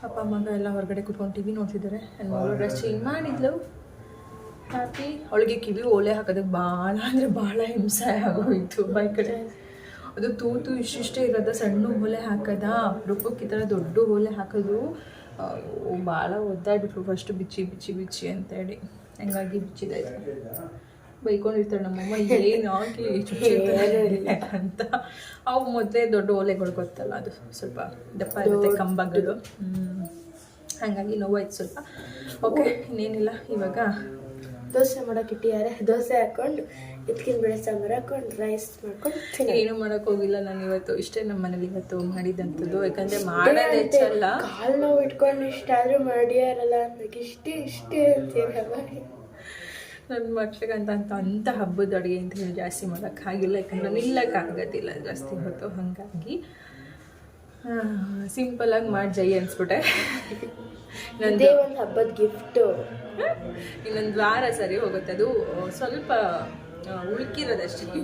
Speaker 2: ಅಪ್ಪ ಮಗ ಎಲ್ಲ ಹೊರಗಡೆ ಕುತ್ಕೊಂಡು ಟಿ ವಿ ನೋಡ್ತಿದ್ದಾರೆ. ಮಗಳು ಡ್ರೆಸ್ ಚೇಂಜ್ ಮಾಡಿದ್ಲು? ಹಾಕಿ ಅವಳಿಗೆ ಕಿವಿ ಓಲೆ ಹಾಕೋದಕ್ಕೆ ಭಾಳ ಅಂದರೆ ಭಾಳ ಹಿಂಸೆ ಆಗೋಯಿತು. ಬೈ ಕಡೆ ಅದು ತೂತು ಇಷ್ಟಿಷ್ಟೇ ಇರೋದ. ಸಣ್ಣ ಓಲೆ ಹಾಕದ. ಅಪರೂಪಕ್ಕೆ ಈ ಥರ ದೊಡ್ಡ ಓಲೆ ಹಾಕೋದು. ಭಾಳ ಒದ್ದಾಡ್ಬಿಟ್ರು ಫಸ್ಟ್ ಬಿಚ್ಚಿ ಬಿಚ್ಚಿ ಬಿಚ್ಚಿ ಅಂತೇಳಿ. ಹಂಗಾಗಿ ಬಿಚ್ಚಿದಾಯ್ತು. ಬೈಕೊಂಡಿರ್ತಾರೆ ನಮ್ಮಮ್ಮ ಏನು ಹಾಕಿ ಅಂತ ಅವು ಮೊದಲೇ ದೊಡ್ಡ ಓಲೆಗಳು ಗೊತ್ತಲ್ಲ ಅದು. ಸ್ವಲ್ಪ ದಪ್ಪ ಇರುತ್ತೆ ಕಂಬಗಳು. ಹಂಗಾಗಿ ಹಾಗಾಗಿ ನೋವಾಯ್ತು ಸ್ವಲ್ಪ. ಓಕೆ ಇನ್ನೇನಿಲ್ಲ. ಇವಾಗ
Speaker 4: ದೋಸೆ ಮಾಡೋಕೆ ಇಟ್ಟಿದ್ದಾರೆ. ದೋಸೆ ಹಾಕೊಂಡು ಇದ್ಕಿನ ಬೇಳೆ ಸಾಂಬಾರು ಹಾಕೊಂಡು ರೈಸ್ ಮಾಡ್ಕೊಂಡು.
Speaker 2: ಏನು ಮಾಡಕ್ ಹೋಗಿಲ್ಲ ನಾನು ಇವತ್ತು. ಇಷ್ಟೇ ನಮ್ಮ ಮನೇಲಿ ಇವತ್ತು ಮಾಡಿದಂಥದ್ದು. ಯಾಕಂದ್ರೆ ಮಾಡೋದು ಹೆಚ್ಚಲ್ಲ
Speaker 4: ಕಾಲು ನೋವು ಇಟ್ಕೊಂಡು ಇಷ್ಟಾದ್ರೂ ಮಾಡಿಯಾರಲ್ಲ ಅನ್ನೋಕೆ ಇಷ್ಟೇ ಇಷ್ಟೇ ಅಂತೀರಲ್ಲ
Speaker 2: ನನ್ನ ಮಕ್ಳಿಗಂತ ಅಂತ ಅಂಥ ಹಬ್ಬದ ಅಡುಗೆ ಅಂತ ಹೇಳಿ ಜಾಸ್ತಿ ಮಾಡೋಕ್ಕಾಗಿಲ್ಲ ಯಾಕಂದ್ರೆ ನಿಲ್ಲಕ್ಕಾಗೋದಿಲ್ಲ ಜಾಸ್ತಿ ಹೊತ್ತು. ಹಾಗಾಗಿ ಆಗಿ ಮಾಡಿ ಜೈ ಅನ್ಸ್ಬಿಟ್ಟೆ. ನಂದೇ
Speaker 4: ಒಂದು ಹಬ್ಬದ ಗಿಫ್ಟು
Speaker 2: ಇನ್ನೊಂದು ವಾರ ಸರಿ ಹೋಗುತ್ತೆ. ಅದು ಸ್ವಲ್ಪ ಉಳ್ಕಿರೋದಷ್ಟೇ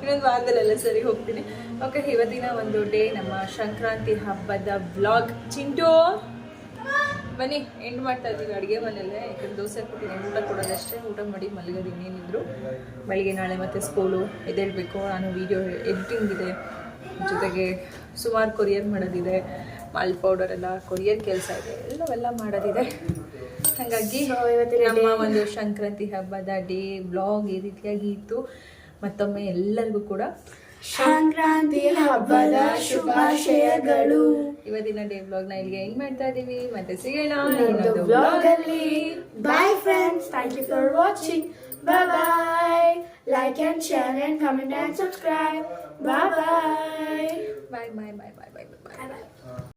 Speaker 2: ಇನ್ನೊಂದು ವಾರದಲ್ಲೆಲ್ಲ ಸರಿ ಹೋಗ್ತೀನಿ. ಓಕೆ ಇವತ್ತಿನ ಒಂದು ಡೇ ನಮ್ಮ ಸಂಕ್ರಾಂತಿ ಹಬ್ಬದ ಬ್ಲಾಗ್ ಚಿಂಟು, ಬನ್ನಿ ಎಂಡ್ ಮಾಡ್ತಾ ಇದ್ದೀನಿ ಅಡುಗೆ ಮನೆಯಲ್ಲೇ. ಯಾಕಂದ್ರೆ ದೋಸೆ ಕೊಟ್ಟಿದ್ದೀನಿ ಊಟ ಕೊಡೋದಷ್ಟೇ ಊಟ ಮಾಡಿ ಮಲಗೋದು ಇನ್ನೇನಿದ್ರು. ಬೆಳಿಗ್ಗೆ, ನಾಳೆ ಮತ್ತೆ ಸ್ಕೂಲು ಎದ್ದೇಳಬೇಕು. ನಾನು ವೀಡಿಯೋ ಎಡಿಟಿಂಗ್ ಇದೆ. ಜೊತೆಗೆ ಸುಮಾರು ಕೊರಿಯರ್ ಮಾಡೋದಿದೆ. ಮಾಲ್ ಪೌಡರ್ ಎಲ್ಲ ಕೊರಿಯರ್ ಕೆಲಸ ಇದೆ. ಎಲ್ಲವೆಲ್ಲ ಮಾಡೋದಿದೆ. ಹಾಗಾಗಿ ನಮ್ಮ ಒಂದು ಸಂಕ್ರಾಂತಿ ಹಬ್ಬದ ಡೇ ಬ್ಲಾಗ್ ಈ ರೀತಿಯಾಗಿ ಇತ್ತು. ಮತ್ತೊಮ್ಮೆ ಎಲ್ಲರಿಗೂ ಕೂಡ
Speaker 4: ಸಂಕ್ರಾಂತಿ ಹಬ್ಬದ ಶುಭಾಶಯಗಳು.
Speaker 2: ಇವತ್ತಿನ ಡೇ ನ ಇಲ್ಲಿಗೆ ಎಂಡ್ ಮಾಡ್ತಾ ಇದೀವಿ. ಮತ್ತೆ ಸಿಗೋಣ ಇನ್ನೊಂದು
Speaker 4: ಬ್ಲಾಗ್ ಅಲ್ಲಿ. Bye friends thank you for watching bye bye like and share and comment and subscribe bye bye
Speaker 2: bye bye bye bye bye bye